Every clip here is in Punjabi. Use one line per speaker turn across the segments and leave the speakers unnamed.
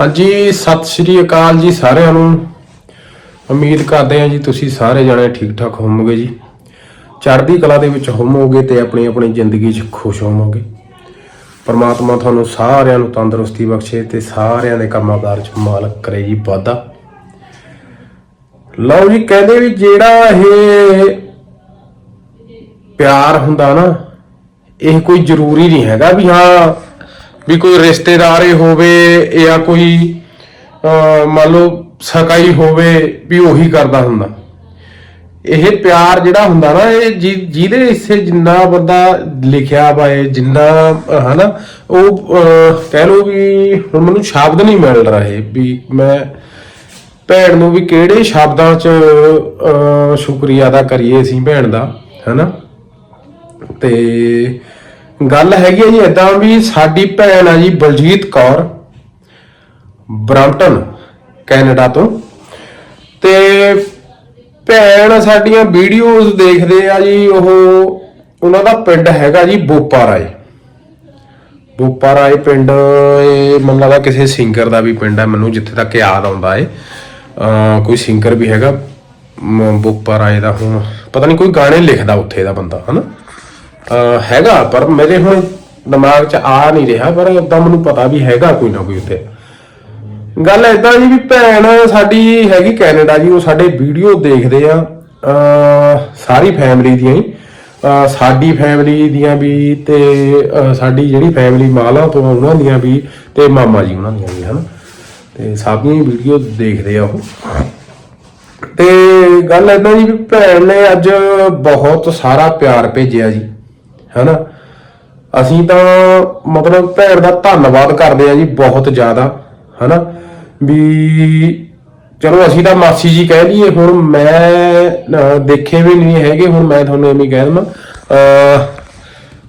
ਹਾਂਜੀ, ਸਤਿ ਸ਼੍ਰੀ ਅਕਾਲ ਜੀ ਸਾਰਿਆਂ ਨੂੰ। ਉਮੀਦ ਕਰਦੇ ਹਾਂ ਜੀ ਤੁਸੀਂ ਸਾਰੇ ਜਣੇ ਠੀਕ ਠਾਕ ਹੋਵੋਗੇ ਜੀ। ਚੜ੍ਹਦੀ ਕਲਾ ਦੇ ਵਿੱਚ ਹੋਵੋਗੇ ਤੇ ਆਪਣੀ ਆਪਣੀ ਜ਼ਿੰਦਗੀ 'ਚ ਖੁਸ਼ ਹੋਵੋਗੇ। ਪਰਮਾਤਮਾ ਤੁਹਾਨੂੰ ਸਾਰਿਆਂ ਨੂੰ ਤੰਦਰੁਸਤੀ ਬਖਸ਼ੇ ਤੇ ਸਾਰਿਆਂ ਦੇ ਕੰਮਾਂ-ਕਾਰ 'ਚ ਮਾਲਕ ਕਰੇ ਜੀ ਵਾਧਾ। ਲਓ ਜੀ, ਕਹਿੰਦੇ ਵੀ ਜਿਹੜਾ ਇਹ ਪਿਆਰ ਹੁੰਦਾ ਨਾ, ਇਹ ਕੋਈ ਜ਼ਰੂਰੀ ਨਹੀਂ ਹੈਗਾ ਵੀ ਹਾਂ ਵੀ ਕੋਈ ਰਿਸ਼ਤੇਦਾਰ ਹੀ ਹੋਵੇ ਜਾਂ ਕੋਈ ਅਹ, ਮੰਨ ਲਓ ਸਕਾਈ ਹੋਵੇ ਵੀ ਉਹੀ ਕਰਦਾ ਹੁੰਦਾ। ਇਹ ਪਿਆਰ ਜਿਹੜਾ ਹੁੰਦਾ ਨਾ ਇਹ ਜਿਹਦੇ ਹਿੱਸੇ ਜਿੰਨਾ ਬੰਦਾ ਲਿਖਿਆ ਪਾਏ ਜਿੰਨਾ ਅਹ, ਹਨਾ ਉਹ ਕਹਿ ਲੋ ਵੀ ਹੁਣ ਮੈਨੂੰ ਸ਼ਬਦ ਨਹੀਂ ਮਿਲ ਰਹੇ ਵੀ ਮੈਂ ਭੈਣ ਨੂੰ ਵੀ ਕਿਹੜੇ ਸ਼ਬਦਾਂ 'ਚ ਅਹ, ਸ਼ੁਕਰੀਆ ਅਦਾ ਕਰੀਏ ਅਸੀਂ ਭੈਣ ਦਾ ਹਨਾ। ਤੇ ਗੱਲ ਹੈਗੀ ਹੈ ਜੀ ਇਦਾਂ ਵੀ ਸਾਡੀ ਭੈਣ ਆ ਜੀ ਬਲਜੀਤ ਕੌਰ ਬ੍ਰਾਂਟਨ ਕੈਨੇਡਾ ਤੋਂ। ਤੇ ਭੈਣ ਸਾਡੀਆਂ ਵੀਡੀਓਜ਼ ਦੇਖਦੇ ਆ ਜੀ, ਉਹ ਉਹਨਾਂ ਦਾ ਪਿੰਡ ਹੈਗਾ ਜੀ ਬੋਪਾ ਰਾਏ ਬੋਪਾ ਰਾਏ ਪਿੰਡ, ਇਹ ਮੈਨੂੰ ਲੱਗਦਾ ਕਿਸੇ ਸਿੰਗਰ ਦਾ ਵੀ ਪਿੰਡ ਹੈ ਮੈਨੂੰ ਜਿੱਥੇ ਤੱਕ ਯਾਦ ਆਉਂਦਾ ਏ। ਅਹ ਕੋਈ ਸਿੰਗਰ ਵੀ ਹੈਗਾ, ਮ- ਬੋਪਾ ਰਾਏ ਦਾ ਹੁਣ, ਪਤਾ ਨਹੀਂ ਕੋਈ ਗਾਣੇ ਲਿਖਦਾ ਉੱਥੇ ਦਾ ਬੰਦਾ, ਹਨਾ? ਅਹ ਹੈਗਾ, ਪਰ ਮੇਰੇ ਹੁਣ ਦਿਮਾਗ 'ਚ ਆ ਨਹੀਂ ਰਿਹਾ, ਪਰ ਉਦਾਂ ਮੈਨੂੰ ਪਤਾ ਵੀ ਹੈਗਾ ਕੋਈ ਨਾ ਕੋਈ ਉੱਥੇ। ਗੱਲ ਏਦਾਂ ਜੀ ਵੀ ਭੈਣ ਸਾਡੀ ਹੈਗੀ ਕੈਨੇਡਾ ਜੀ, ਉਹ ਸਾਡੇ ਵੀਡੀਓ ਦੇਖਦੇ ਆ ਸਾਰੀ ਫੈਮਿਲੀ ਦੀਆਂ ਹੀ। ਸਾਡੀ ਫੈਮਿਲੀ ਦੀਆਂ ਵੀ ਤੇ ਸਾਡੀ ਜਿਹੜੀ ਫੈਮਿਲੀ ਮਾਲਾ ਤੋਂ ਉਹਨਾਂ ਦੀਆਂ ਵੀ ਤੇ ਮਾਮਾ ਜੀ ਉਹਨਾਂ ਦੀਆਂ ਵੀ, ਹਨਾ? ਤੇ ਸਭ ਦੀਆਂ ਵੀਡੀਓ ਦੇਖਦੇ ਆ ਉਹ। ਤੇ ਗੱਲ ਏਦਾਂ ਜੀ ਵੀ ਭੈਣ ਨੇ ਅੱਜ ਬਹੁਤ ਸਾਰਾ ਪਿਆਰ ਭੇਜਿਆ ਜੀ। ਹੈਨਾ? ਅਸੀਂ ਤਾਂ ਮਤਲਬ ਭੈਣ ਦਾ ਧੰਨਵਾਦ ਕਰਦੇ ਆ ਜੀ ਬਹੁਤ ਜ਼ਿਆਦਾ ਹਨਾ? ਵੀ ਚਲੋ ਅਸੀਂ ਤਾਂ ਮਾਸੀ ਜੀ ਕਹਿ ਲਈਏ ਹੁਣ ਮੈਂ ਦੇਖੇ ਵੀ ਨਹੀਂ ਹੈਗੇ ਹੁਣ ਮੈਂ ਤੁਹਾਨੂੰ ਐਵੇਂ ਕਹਿ ਦਵਾਂ ਅਹ,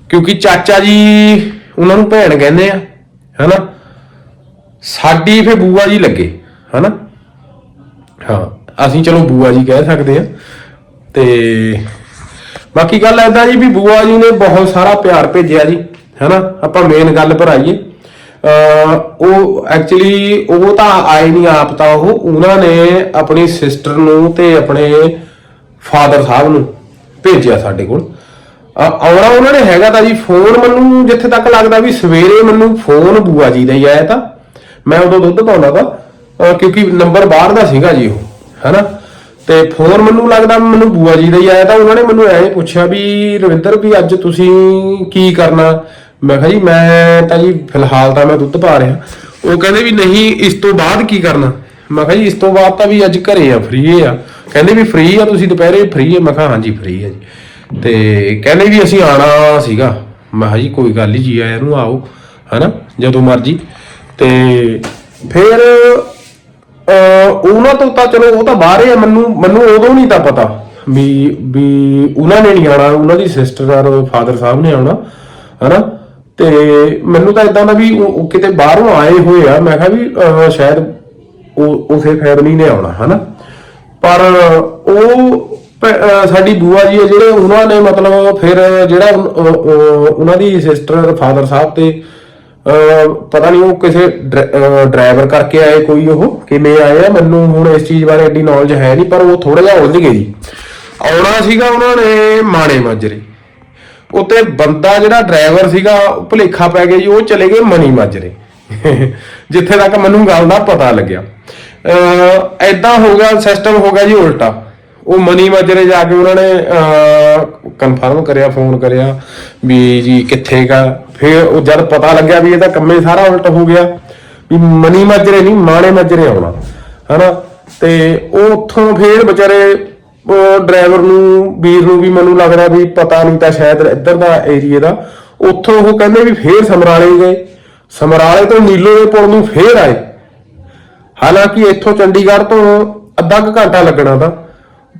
ਕਿਉਂਕਿ ਚਾਚਾ ਜੀ ਉਹਨਾਂ ਨੂੰ ਭੈਣ ਕਹਿੰਦੇ ਆ ਹਨਾ? ਸਾਡੀ ਫੇ ਬੂਆ ਜੀ ਲੱਗੇ ਹਨਾ? ਹਾਂ ਅਸੀਂ ਚਲੋ ਬੂਆ ਜੀ ਕਹਿ ਸਕਦੇ ਆ ਤੇ ਬਾਕੀ ਗੱਲ ਐਦਾਂ ਜੀ ਵੀ ਬੂਆ ਜੀ ਨੇ ਬਹੁਤ ਸਾਰਾ ਪਿਆਰ ਭੇਜਿਆ ਜੀ, ਹੈਨਾ? ਆਪਾਂ ਮੇਨ ਗੱਲ ਪਰ ਆਈਏ। ਉਹ ਐਕਚੁਅਲੀ ਉਹ ਤਾਂ ਆਏ ਨਹੀਂ ਆਪ ਤਾਂ ਉਹ, ਉਹਨਾਂ ਨੇ ਆਪਣੀ ਸਿਸਟਰ ਨੂੰ ਤੇ ਆਪਣੇ ਫਾਦਰ ਸਾਹਿਬ ਨੂੰ ਭੇਜਿਆ ਸਾਡੇ ਕੋਲ। ਆਉਣਾ ਉਹਨਾਂ ਨੇ ਹੈਗਾ ਤਾਂ ਜੀ ਫੋਨ ਮੈਨੂੰ ਜਿੱਥੇ ਤੱਕ ਲੱਗਦਾ ਵੀ ਸਵੇਰੇ ਮੈਨੂੰ ਫੋਨ ਬੂਆ ਜੀ ਦਾ ਹੀ ਆਇਆ ਤਾਂ। ਮੈਂ ਉਦੋਂ ਦੁੱਧ ਪਾਉਂਦਾ ਤਾਂ ਕਿਉਂਕਿ ਨੰਬਰ ਬਾਹਰ ਦਾ ਸੀਗਾ ਜੀ ਉਹ, ਹੈਨਾ? ਤੇ ਫੋਨ ਮੈਨੂੰ ਲੱਗਦਾ ਮੈਨੂੰ ਬੂਆ ਜੀ ਦਾ ਹੀ ਆਇਆ ਤਾਂ ਉਹਨਾਂ ਨੇ ਮੈਨੂੰ ਐਂ ਪੁੱਛਿਆ ਵੀ, ਰਵਿੰਦਰ ਵੀ ਅੱਜ ਤੁਸੀਂ ਕੀ ਕਰਨਾ? ਮੈਂ ਕਿਹਾ ਜੀ, ਮੈਂ ਤਾਂ ਜੀ ਫਿਲਹਾਲ ਤਾਂ ਮੈਂ ਦੁੱਧ ਪਾ ਰਿਹਾ। ਉਹ ਕਹਿੰਦੇ ਵੀ ਨਹੀਂ, ਇਸ ਤੋਂ ਬਾਅਦ ਕੀ ਕਰਨਾ? ਮੈਂ ਕਿਹਾ ਜੀ, ਇਸ ਤੋਂ ਬਾਅਦ ਤਾਂ ਵੀ ਅੱਜ ਘਰੇ ਆ ਫ੍ਰੀ ਆ। ਕਹਿੰਦੇ ਵੀ ਫ੍ਰੀ ਆ, ਤੁਸੀਂ ਦੁਪਹਿਰੇ ਫ੍ਰੀ ਆ ਮੈਂ ਕਿਹਾ, ਹਾਂਜੀ ਫ੍ਰੀ ਆ ਜੀ। ਤੇ ਕਹਿੰਦੇ ਵੀ ਅਸੀਂ ਆਣਾ ਸੀਗਾ। ਮੈਂ ਕਿਹਾ ਜੀ, ਕੋਈ ਗੱਲ ਨਹੀਂ ਜੀ ਆਇਆ ਨੂੰ ਆਓ, ਹਨਾ, ਜਦੋਂ ਮਰਜ਼ੀ। ਤੇ ਫਿਰ, ਅਹ ਉਹਨਾਂ ਤੋਂ ਤਾਂ ਚਲੋ, ਉਹ ਤਾਂ ਬਾਹਰ ਹੀ ਮੈਨੂੰ ਮੈਨੂੰ ਉਦੋਂ ਨਹੀਂ ਤਾਂ ਪਤਾ ਵੀ ਵੀ ਉਹਨਾਂ ਨੇ ਨਹੀਂ ਆਉਣਾ, ਉਹਨਾਂ ਦੀ ਸਿਸਟਰ ਔਰ ਫਾਦਰ ਸਾਹਿਬ ਨੇ ਆਉਣਾ, ਹਨਾ? ਤੇ ਮੈਨੂੰ ਤਾਂ ਇਦਾਂ ਦਾ ਵੀ ਉਹ ਕਿਤੇ ਬਾਹਰੋਂ ਆਏ ਹੋਏ ਆ, ਮੈਂ ਕਿਹਾ ਵੀ ਸ਼ਾਇਦ ਉਹ, ਉਸੇ ਫੈਮਿਲੀ ਨੇ ਆਉਣਾ, ਹਨਾ? ਪਰ ਉਹ ਸਾਡੀ ਬੂਆ ਜੀ ਆ ਜਿਹੜੇ, ਉਹਨਾਂ ਨੇ ਮਤਲਬ ਫਿਰ ਜਿਹੜਾ ਉਹਨਾਂ ਦੀ ਸਿਸਟਰ ਫਾਦਰ ਸਾਹਿਬ ਤੇ ਪਤਾ ਨਹੀਂ ਉਹ ਕਿਸੇ ਡਰਾਈਵਰ ਕਰਕੇ ਆਏ ਕੋਈ ਉਹ, ਕਿਵੇਂ ਆਏ ਆ, ਮੈਨੂੰ ਹੁਣ ਇਸ ਚੀਜ਼ ਬਾਰੇ ਐਡੀ ਨੌਲੇਜ ਹੈ ਨਹੀਂ ਪਰ ਉਹ ਥੋੜਾ ਜਿਹਾ ਉਲਝ ਗਏ ਜੀ। ਆਉਣਾ ਸੀਗਾ ਉਹਨਾਂ ਨੇ ਮਾਣੇ ਮਾਜਰੇ। ਉੱਤੇ ਬੰਦਾ ਜਿਹੜਾ ਡਰਾਈਵਰ ਸੀਗਾ ਭੁਲੇਖਾ ਪੈ ਗਿਆ ਜੀ, ਉਹ ਚਲੇ ਗਏ ਮਨੀ ਮਾਜਰੇ। ਜਿੱਥੇ ਤੱਕ ਮੈਨੂੰ ਗੱਲ ਦਾ ਪਤਾ ਲੱਗਿਆ। ਅਹ ਐਦਾਂ ਹੋ ਗਿਆ ਸਿਸਟਮ ਹੋ ਗਿਆ ਜੀ ਉਲਟਾ। ਉਹ ਮਨੀ ਮਾਜਰੇ ਜਾ ਕੇ ਉਹਨਾਂ ਨੇ ਕਨਫਰਮ ਕਰਿਆ ਫੋਨ ਕਰਿਆ ਵੀ ਜੀ ਕਿੱਥੇ ਗਾ ਫਿਰ ਉਹ ਜਦ ਪਤਾ ਲੱਗਿਆ ਵੀ ਇਹਦਾ ਕੰਮੇ ਸਾਰਾ ਉਲਟ ਹੋ ਗਿਆ, ਵੀ ਮਨੀ ਮਾਜਰੇ ਨਹੀਂ ਮਾਣੇ ਮਾਜਰੇ ਆਉਣਾ, ਹਨਾ? ਤੇ ਉਹ ਉੱਥੋਂ ਫੇਰ ਵਿਚਾਰੇ, ਉਹ ਡਰਾਈਵਰ ਨੂੰ, ਵੀਰ ਨੂੰ ਵੀ ਮੈਨੂੰ ਲੱਗਦਾ ਵੀ ਪਤਾ ਨਹੀਂ ਤਾਂ ਸ਼ਾਇਦ ਇੱਧਰ ਦਾ ਏਰੀਆ ਦਾ। ਉੱਥੋਂ ਉਹ ਕਹਿੰਦੇ ਵੀ ਫੇਰ ਸਮਰਾਲੇ ਗਏ। ਸਮਰਾਲੇ ਤੋਂ ਨੀਲੋ ਦੇ ਪੁਲ ਨੂੰ ਫੇਰ ਆਏ। ਹਾਲਾਂਕਿ ਇੱਥੋਂ ਚੰਡੀਗੜ੍ਹ ਤੋਂ ਅੱਧਾ ਕੁ ਘੰਟਾ ਲੱਗਣਾ ਤਾਂ।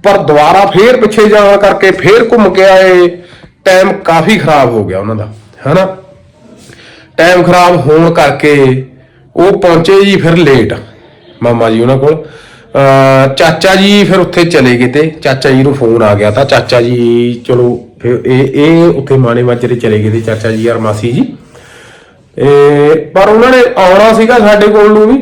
ਪਰ ਦੁਬਾਰਾ ਫੇਰ ਪਿੱਛੇ ਜਾਣ ਕਰਕੇ ਫੇਰ ਘੁੰਮ ਕੇ ਆਏ ਟਾਈਮ ਕਾਫੀ ਖਰਾਬ ਹੋ ਗਿਆ ਉਹਨਾਂ ਦਾ, ਹੈਨਾ? ਟਾਈਮ ਖਰਾਬ ਹੋਣ ਕਰਕੇ ਉਹ ਪਹੁੰਚੇ ਜੀ ਫਿਰ ਲੇਟ ਮਾਮਾ ਜੀ ਉਹਨਾਂ ਕੋਲ। ਅਹ ਚਾਚਾ ਜੀ ਫਿਰ ਉੱਥੇ ਚਲੇ ਗਏ ਤੇ, ਚਾਚਾ ਜੀ ਨੂੰ ਫੋਨ ਆ ਗਿਆ ਤਾਂ ਚਾਚਾ ਜੀ ਚਲੋ ਫਿਰ ਇਹ ਇਹ ਉੱਥੇ ਮਾਣੇ ਮਾਜਰੇ ਚਲੇ ਗਏ ਤੇ ਚਾਚਾ ਜੀ ਔਰ ਮਾਸੀ ਜੀ। ਇਹ, ਪਰ ਉਹਨਾਂ ਨੇ ਆਉਣਾ ਸੀਗਾ ਸਾਡੇ ਕੋਲ ਨੂੰ ਵੀ।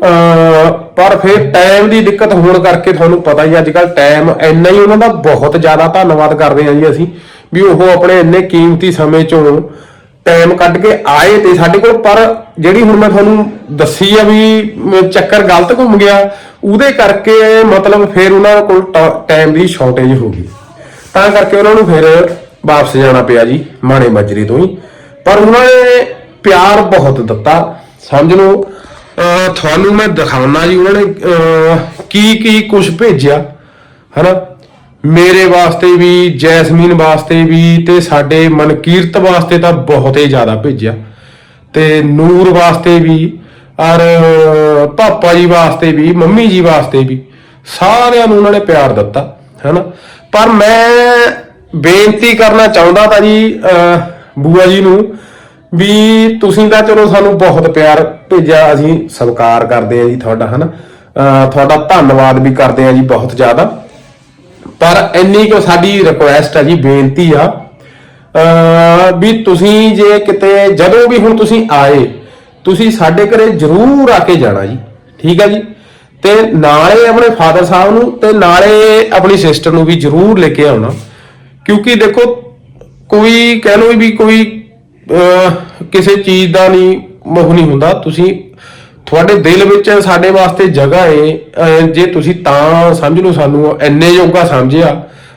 ਪਰ ਫਿਰ ਟਾਈਮ ਦੀ ਦਿੱਕਤ ਹੋਣ ਕਰਕੇ ਤੁਹਾਨੂੰ ਪਤਾ ਹੀ ਅੱਜ ਕੱਲ ਟਾਈਮ ਇੰਨਾ ਹੀ ਉਹਨਾਂ ਦਾ ਬਹੁਤ ਜ਼ਿਆਦਾ ਧੰਨਵਾਦ ਕਰਦੇ ਹਾਂ ਜੀ ਅਸੀਂ ਵੀ ਉਹ ਆਪਣੇ ਇੰਨੇ ਕੀਮਤੀ ਸਮੇਂ ਚੋਂ ਟਾਈਮ ਕੱਢ ਕੇ ਆਏ ਤੇ ਸਾਡੇ ਕੋਲ ਪਰ ਜਿਹੜੀ ਹੁਣ ਮੈਂ ਤੁਹਾਨੂੰ ਦੱਸੀ ਆ ਵੀ ਚੱਕਰ ਗਲਤ ਘੁੰਮ ਗਿਆ, ਉਹਦੇ ਕਰਕੇ ਮਤਲਬ ਫਿਰ ਉਹਨਾਂ ਕੋਲ ਟਾਈਮ ਦੀ ਸ਼ਾਰਟੇਜ ਹੋ ਗਈ। ਤਾਂ ਕਰਕੇ ਉਹਨਾਂ ਨੂੰ ਫਿਰ ਵਾਪਸ ਜਾਣਾ ਪਿਆ ਜੀ ਮਾਣੇ ਮਾਜਰੇ ਤੋਂ ਹੀ। ਪਰ ਉਹਨਾਂ ਨੇ ਪਿਆਰ ਬਹੁਤ ਦਿੱਤਾ, ਸਮਝ ਲਓ। ਤੁਹਾਨੂੰ ਮੈਂ ਦਿਖਾਉਣਾ ਜੀ ਉਹਨਾਂ ਨੇ ਕੀ ਕੀ ਕੁਝ ਭੇਜਿਆ ਹਨਾ? ਮੇਰੇ ਵਾਸਤੇ ਵੀ ਜੈਸਮੀਨ ਵਾਸਤੇ ਵੀ ਤੇ ਸਾਡੇ ਮਨਕੀਰਤ ਵਾਸਤੇ ਤਾਂ ਬਹੁਤ ਹੀ ਜ਼ਿਆਦਾ ਭੇਜਿਆ। ਤੇ ਨੂਰ ਵਾਸਤੇ ਵੀ ਔਰ ਪਾਪਾ ਜੀ ਵਾਸਤੇ ਵੀ ਮੰਮੀ ਜੀ ਵਾਸਤੇ ਵੀ ਸਾਰਿਆਂ ਨੂੰ ਉਹਨਾਂ ਨੇ ਪਿਆਰ ਦਿੱਤਾ ਹੈਨਾ? ਪਰ ਮੈਂ ਬੇਨਤੀ ਕਰਨਾ ਚਾਹੁੰਦਾ ਤਾਂ ਜੀ ਅਹ, ਬੂਆ ਜੀ ਨੂੰ ਵੀ ਤੁਸੀਂ ਤਾਂ ਚਲੋ ਸਾਨੂੰ ਬਹੁਤ ਪਿਆਰ ਭੇਜਿਆ ਅਸੀਂ ਸਤਿਕਾਰ ਕਰਦੇ ਆ ਜੀ ਤੁਹਾਡਾ ਹਨਾ? ਅਹ, ਤੁਹਾਡਾ ਧੰਨਵਾਦ ਵੀ ਕਰਦੇ ਆ ਜੀ ਬਹੁਤ ਜ਼ਿਆਦਾ। ਪਰ ਇੰਨੀ ਕੁ ਸਾਡੀ ਰਿਕੁਐਸਟ ਆ ਜੀ ਬੇਨਤੀ ਆ ਵੀ ਤੁਸੀਂ ਜੇ ਕਿਤੇ ਜਦੋਂ ਵੀ ਹੁਣ ਤੁਸੀਂ ਆਏ ਤੁਸੀਂ ਸਾਡੇ ਘਰੇ ਜ਼ਰੂਰ ਆ ਕੇ ਜਾਣਾ ਜੀ ਠੀਕ ਆ ਜੀ? ਤੇ ਨਾਲੇ ਆਪਣੇ ਫਾਦਰ ਸਾਹਿਬ ਨੂੰ ਤੇ ਨਾਲੇ ਆਪਣੀ ਸਿਸਟਰ ਨੂੰ ਵੀ ਜ਼ਰੂਰ ਲੈ ਕੇ ਆਉਣਾ। ਕਿਉਂਕਿ ਦੇਖੋ ਕੋਈ ਕਹਿ ਲਓ ਵੀ ਕੋਈ ਕਿਸੇ ਚੀਜ਼ ਦਾ ਨਹੀਂ ਮੋਹ ਨਹੀਂ ਹੁੰਦਾ। ਤੁਸੀਂ ਤੁਹਾਡੇ ਦਿਲ ਵਿੱਚ ਸਾਡੇ ਵਾਸਤੇ ਜਗ੍ਹਾ ਏ ਜੇ ਤੁਸੀਂ ਤਾਂ ਸਮਝ ਲਓ ਸਾਨੂੰ ਇੰਨੇ ਯੋਗਾ ਸਮਝਿਆ,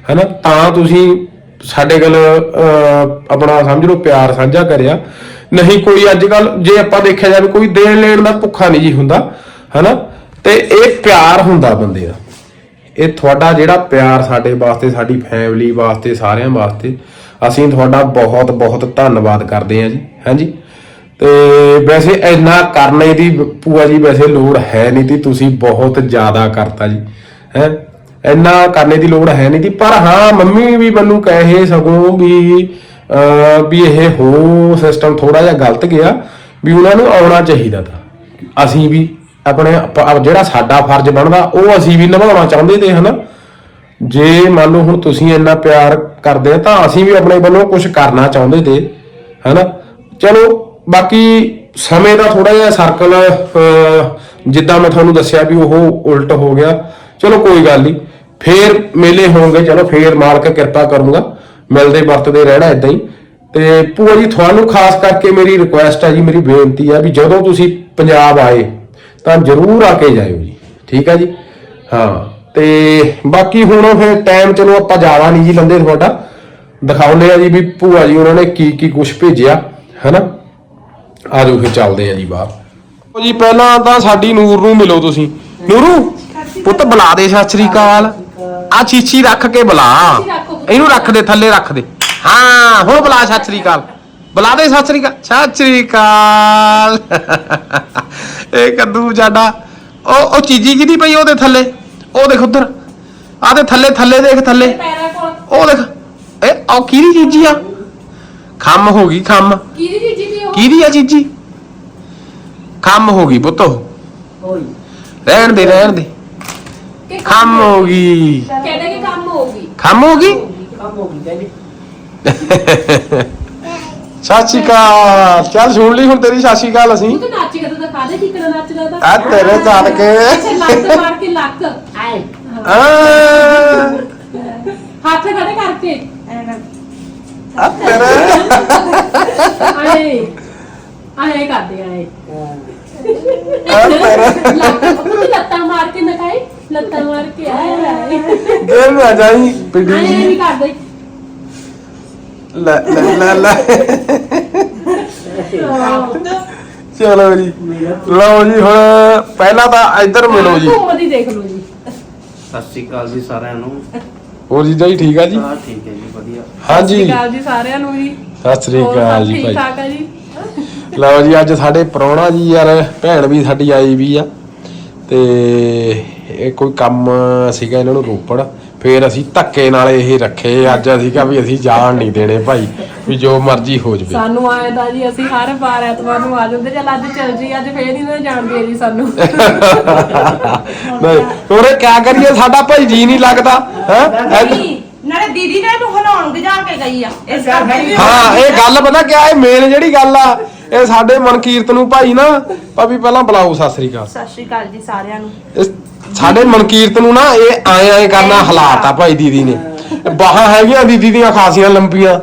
ਹੈਨਾ, ਤਾਂ ਤੁਸੀਂ ਸਾਡੇ ਕੋਲ ਆਪਣਾ ਸਮਝ ਲਓ ਪਿਆਰ ਸਾਂਝਾ ਕਰਿਆ। ਨਹੀਂ ਕੋਈ ਅੱਜ ਕੱਲ ਜੇ ਆਪਾਂ ਦੇਖਿਆ ਜਾਵੇ ਕੋਈ ਦੇਣ ਲੈਣ ਦਾ ਭੁੱਖਾ ਨਹੀਂ ਜੀ ਹੁੰਦਾ, ਹੈਨਾ, ਤੇ ਇਹ ਪਿਆਰ ਹੁੰਦਾ ਬੰਦੇ ਦਾ। ਇਹ ਤੁਹਾਡਾ ਜਿਹੜਾ ਪਿਆਰ ਸਾਡੇ ਵਾਸਤੇ, ਸਾਡੀ ਫੈਮਿਲੀ ਵਾਸਤੇ, ਸਾਰਿਆਂ ਵਾਸਤੇ ਅਸੀਂ ਤੁਹਾਡਾ ਬਹੁਤ ਬਹੁਤ ਧੰਨਵਾਦ ਕਰਦੇ ਹਾਂ ਜੀ ਹਾਂਜੀ ਤੇ ਵੈਸੇ ਇੰਨਾ ਕਰਨੇ ਦੀ ਪੂਆ ਜੀ ਵੈਸੇ ਲੋੜ ਹੈ ਨਹੀਂ ਤੀ, ਤੁਸੀਂ ਬਹੁਤ ਜ਼ਿਆਦਾ ਕਰਤਾ ਜੀ, ਹੈ? ਇੰਨਾ ਕਰਨੇ ਦੀ ਲੋੜ ਹੈ ਨਹੀਂ ਤੀ, ਪਰ ਹਾਂ, ਮੰਮੀ ਵੀ ਮੈਨੂੰ ਕਹੇ ਸਗੋਂ ਵੀ ਵੀ ਇਹ ਹੋ ਸਿਸਟਮ ਥੋੜਾ ਜਿਹਾ ਗਲਤ ਗਿਆ ਵੀ ਉਹਨਾਂ ਨੂੰ ਆਉਣਾ ਚਾਹੀਦਾ ਤਾਂ। ਅਸੀਂ ਵੀ ਆਪਣੇ ਜਿਹੜਾ ਸਾਡਾ ਫਰਜ਼ ਬਣਦਾ, ਉਹ ਅਸੀਂ ਵੀ ਨਿਭਾਉਣਾ ਚਾਹੁੰਦੇ ਤੇ, ਹਨਾ? ਜੇ ਮੰਨ ਲਓ ਹੁਣ ਤੁਸੀਂ ਇੰਨਾ ਪਿਆਰ ਕਰਦੇ ਆ, ਤਾਂ ਅਸੀਂ ਵੀ ਆਪਣੇ ਵੱਲੋਂ ਕੁਝ ਕਰਨਾ ਚਾਹੁੰਦੇ ਤੇ ਹਨਾ? ਚਲੋ, ਬਾਕੀ ਸਮੇਂ ਦਾ ਥੋੜਾ ਜਿਹਾ ਸਰਕਲ ਜਿੱਦਾਂ ਮੈਂ ਤੁਹਾਨੂੰ ਦੱਸਿਆ ਵੀ ਉਹ ਉਲਟ ਹੋ ਗਿਆ। ਚਲੋ, ਕੋਈ ਗੱਲ ਨਹੀਂ। ਫੇਰ ਮੇਲੇ ਹੋਣਗੇ, ਚਲੋ, ਫੇਰ ਮਾਲਕ ਕਿਰਪਾ ਕਰੂੰਗਾ। ਮਿਲਦੇ ਵਰਤਦੇ ਰਹਿਣਾ ਇਦਾਂ ਹੀ। ਤੇ ਭੂਆ ਜੀ, ਤੁਹਾਨੂੰ ਖਾਸ ਕਰਕੇ ਮੇਰੀ ਰਿਕੁਐਸਟ ਹੈ ਜੀ, ਮੇਰੀ ਬੇਨਤੀ ਹੈ ਵੀ ਜਦੋਂ ਤੁਸੀਂ ਪੰਜਾਬ ਆਏ, ਤਾਂ ਜਰੂਰ ਆ ਕੇ ਜਾਇਓ ਜੀ। ਠੀਕ ਹੈ ਜੀ? ਹਾਂ। ਤੇ ਬਾਕੀ ਹੁਣ ਫਿਰ ਟਾਈਮ ਚਲੋ ਆਪਾਂ ਜ਼ਿਆਦਾ ਨਹੀਂ ਜੀ ਲੰਦੇ ਤੁਹਾਡਾ। ਦਿਖਾਉਂਦੇ ਆ ਜੀ ਵੀ ਭੂਆ ਜੀ ਉਹਨਾਂ ਨੇ ਕੀ ਕੀ ਕੁਝ ਭੇਜਿਆ, ਹੈਨਾ? ਆ ਜਾਓ ਫਿਰ ਚੱਲਦੇ ਆ ਜੀ ਬਾਹਰ। ਜੀ, ਪਹਿਲਾਂ ਤਾਂ ਸਾਡੀ ਨੂਰ ਨੂੰ ਮਿਲੋ ਤੁਸੀਂ। ਨੂਰੂ, ਪੁੱਤ ਬੁਲਾ ਦੇ ਸਤਿ ਸ੍ਰੀ ਅਕਾਲ। ਆ ਚੀਚੀ ਰੱਖ ਕੇ ਬੁਲਾ। ਇਹਨੂੰ ਰੱਖ ਦੇ, ਥੱਲੇ ਰੱਖ ਦੇ। ਹਾਂ, ਹੁਣ ਬੁਲਾ ਸਤਿ ਸ੍ਰੀ ਅਕਾਲ। ਬੁਲਾ ਦੇ ਸਤਿ ਸ੍ਰੀ ਅਕਾਲ। ਸਤਿ ਸ੍ਰੀ ਅਕਾਲ। ਇਹ ਕੱਦੂ ਜਾਡਾ ਉਹ ਉਹ ਚੀਜੀ ਕਿਹਦੀ ਪਈ ਉਹਦੇ ਥੱਲੇ? ਉਹ ਦੇਖ ਉਧਰ। ਆ ਤੇ ਥੱਲੇ ਥੱਲੇ ਦੇਖ ਥੱਲੇ।
ਪੈਰਾਂ ਕੋਲ।
ਉਹ ਦੇਖ। ਇਹ ਉਹ ਕਿਹਦੀ ਚੀਜੀ ਆ? ਖੰਮ ਹੋ ਗਈ ਖੰਮ।
ਕਿਹਦੀ ਚੀਜ਼ੀ ਵੀ ਉਹ?
ਕਿਹਦੀ ਆ ਚੀਜੀ? ਖੰਮ ਹੋ ਗਈ ਪੁੱਤੋ
ਹੋਈ
ਰਹਿਣ ਦੇ ਰਹਿਣ ਦੇ।
ਕਿ
ਖੰਮ ਹੋ ਗਈ।
ਕਹਿੰਦੇ ਕਿ ਕੰਮ ਹੋਊਗੀ
ਖੰਮ ਹੋ ਗਈ?
ਕੰਮ ਹੋ ਗਈ ਕਹਿੰਦੀ।
ਸਤਿ ਸ਼੍ਰੀ ਅਕਾਲ। ਚੱਲ ਸੁਣ ਲਈ ਹੁਣ ਤੇਰੀ ਸਤਿ ਸ਼੍ਰੀ ਅਕਾਲ ਅਸੀਂ।
ਤੂੰ ਤਾਂ ਨੱਚ ਕੇ ਤਾਂ ਦਿਖਾ ਦੇ ਕਿਕਣਾ ਨੱਚਦਾ ਤਾਂ
ਆ ਤੇਰੇ ਚੱਲ ਕੇ
ਅੱਛਾ ਲੱਕ ਮਾਰ ਕੇ ਲੱਕ
ਆਏ
ਆ
ਹੱਥ ਖੜੇ ਕਰਕੇ
ਆ ਤੇਰੇ
ਆਏ ਆਏ ਕਰਦੇ ਆਏ
ਆ ਤੇਰੇ
ਲੱਕ ਤੂੰ ਲੱਤਾਂ ਮਾਰ ਕੇ ਨਕਾਈ ਲੱਤਾਂ ਮਾਰ ਕੇ ਆਏ ਆਏ
ਦੇ ਨਾ ਜਾਈ
ਆਏ
ਪਿੰਡੀ
ਵੀ
ਜੀ
ਕਰਦੇ
ਲੈ ਲੈ ਲੈ ਲੈ ਚਲੋ ਜੀ ਲਓ ਜੀ ਹੁਣ ਪਹਿਲਾਂ ਤਾਂ ਇੱਧਰ ਮਿਲੋ ਜੀ
ਘੁੰਮਦੀ ਦੇਖ ਲਓ ਜੀ
ਸਤਿ ਸ਼੍ਰੀ ਅਕਾਲ ਜੀ ਸਾਰਿਆਂ ਨੂੰ।
ਹੋਰ ਜੀ ਜੀ ਠੀਕ ਆ ਜੀ?
ਹਾਂ ਠੀਕ ਹੈ ਜੀ ਵਧੀਆ।
ਹਾਂਜੀ।
ਸਤਿ ਜੀ ਸਾਰਿਆਂ ਨੂੰ ਜੀ।
ਸਤਿ ਸ੍ਰੀ
ਹੋਰ
ਅਕਾਲ
ਸਭ
ਜੀ
ਠੀਕ
ਭਾਈ।
ਠਾਕ ਆ ਜੀ?
ਲਓ ਜੀ ਅੱਜ ਸਾਡੇ ਪ੍ਰਾਹੁਣਾ ਜੀ ਯਾਰ ਭੈਣ ਵੀ ਸਾਡੀ ਆਈ ਵੀ ਆ। ਤੇ ਇਹ ਕੋਈ ਕੰਮ ਸੀਗਾ ਇਹਨਾਂ ਨੂੰ ਰੋਪੜ। ਫੇਰ ਅਸੀਂ ਧੱਕੇ ਨਾਲ ਇਹ ਰੱਖੇ ਅੱਜ ਅਸੀਂ ਕਿਹਾ ਵੀ ਅਸੀਂ ਜਾਣ ਨਹੀਂ ਦੇਣੇ ਭਾਈ ਵੀ ਜੋ ਮਰਜ਼ੀ ਹੋ ਜਵੇ।
ਸਾਨੂੰ ਆਏ ਤਾਂ ਜੀ ਅਸੀਂ ਹਰ ਵਾਰ ਐਤਵਾਰ ਨੂੰ ਆ ਜਾਂਦੇ ਚੱਲ ਅੱਜ ਚੱਲ ਜੀ ਅੱਜ ਫੇਰ ਨਹੀਂ ਜਾਣਦੇ ਜੀ ਸਾਨੂੰ।
ਨਹੀਂ ਉਹਰੇ ਕਿਆ ਕਰੀਏ ਸਾਡਾ ਭਾਈ ਜੀ ਨਹੀਂ ਲੱਗਦਾ ਹੈ?
ਨਾਲੇ ਦੀਦੀ ਨੇ ਇਹਨੂੰ ਹਲਾਉਣ ਗਜਾ ਕੇ ਗਈ ਆ ਇਸ ਕਰਕੇ।
ਹਾਂ ਇਹ ਗੱਲ ਪਤਾ ਕਿਆ ਹੈ ਮੇਨ ਜਿਹੜੀ ਗੱਲ ਆ ਇਹ ਸਾਡੇ ਮਨਕੀਰਤ ਨੂੰ ਭਾਈ ਨਾ ਭਾਬੀ ਪਹਿਲਾਂ ਬੁਲਾਓ ਸਤਿ ਸ੍ਰੀ ਅਕਾਲ।
ਸਤਿ ਸ਼੍ਰੀ ਅਕਾਲ ਜੀ ਸਾਰਿਆਂ ਨੂੰ।
ਸਾਡੇ ਮਨਕੀਰਤ ਨੂੰ ਨਾ ਇਹ ਆਏ ਆਏ ਕਰਨਾ ਹਾਲਾਤ ਆ ਭਾਈ ਦੀਦੀ ਨੇ। ਬਾਹਾਂ ਹੈਗੀਆਂ ਦੀਦੀ ਦੀਆਂ ਖਾਸੀਆਂ ਲੰਬੀਆਂ।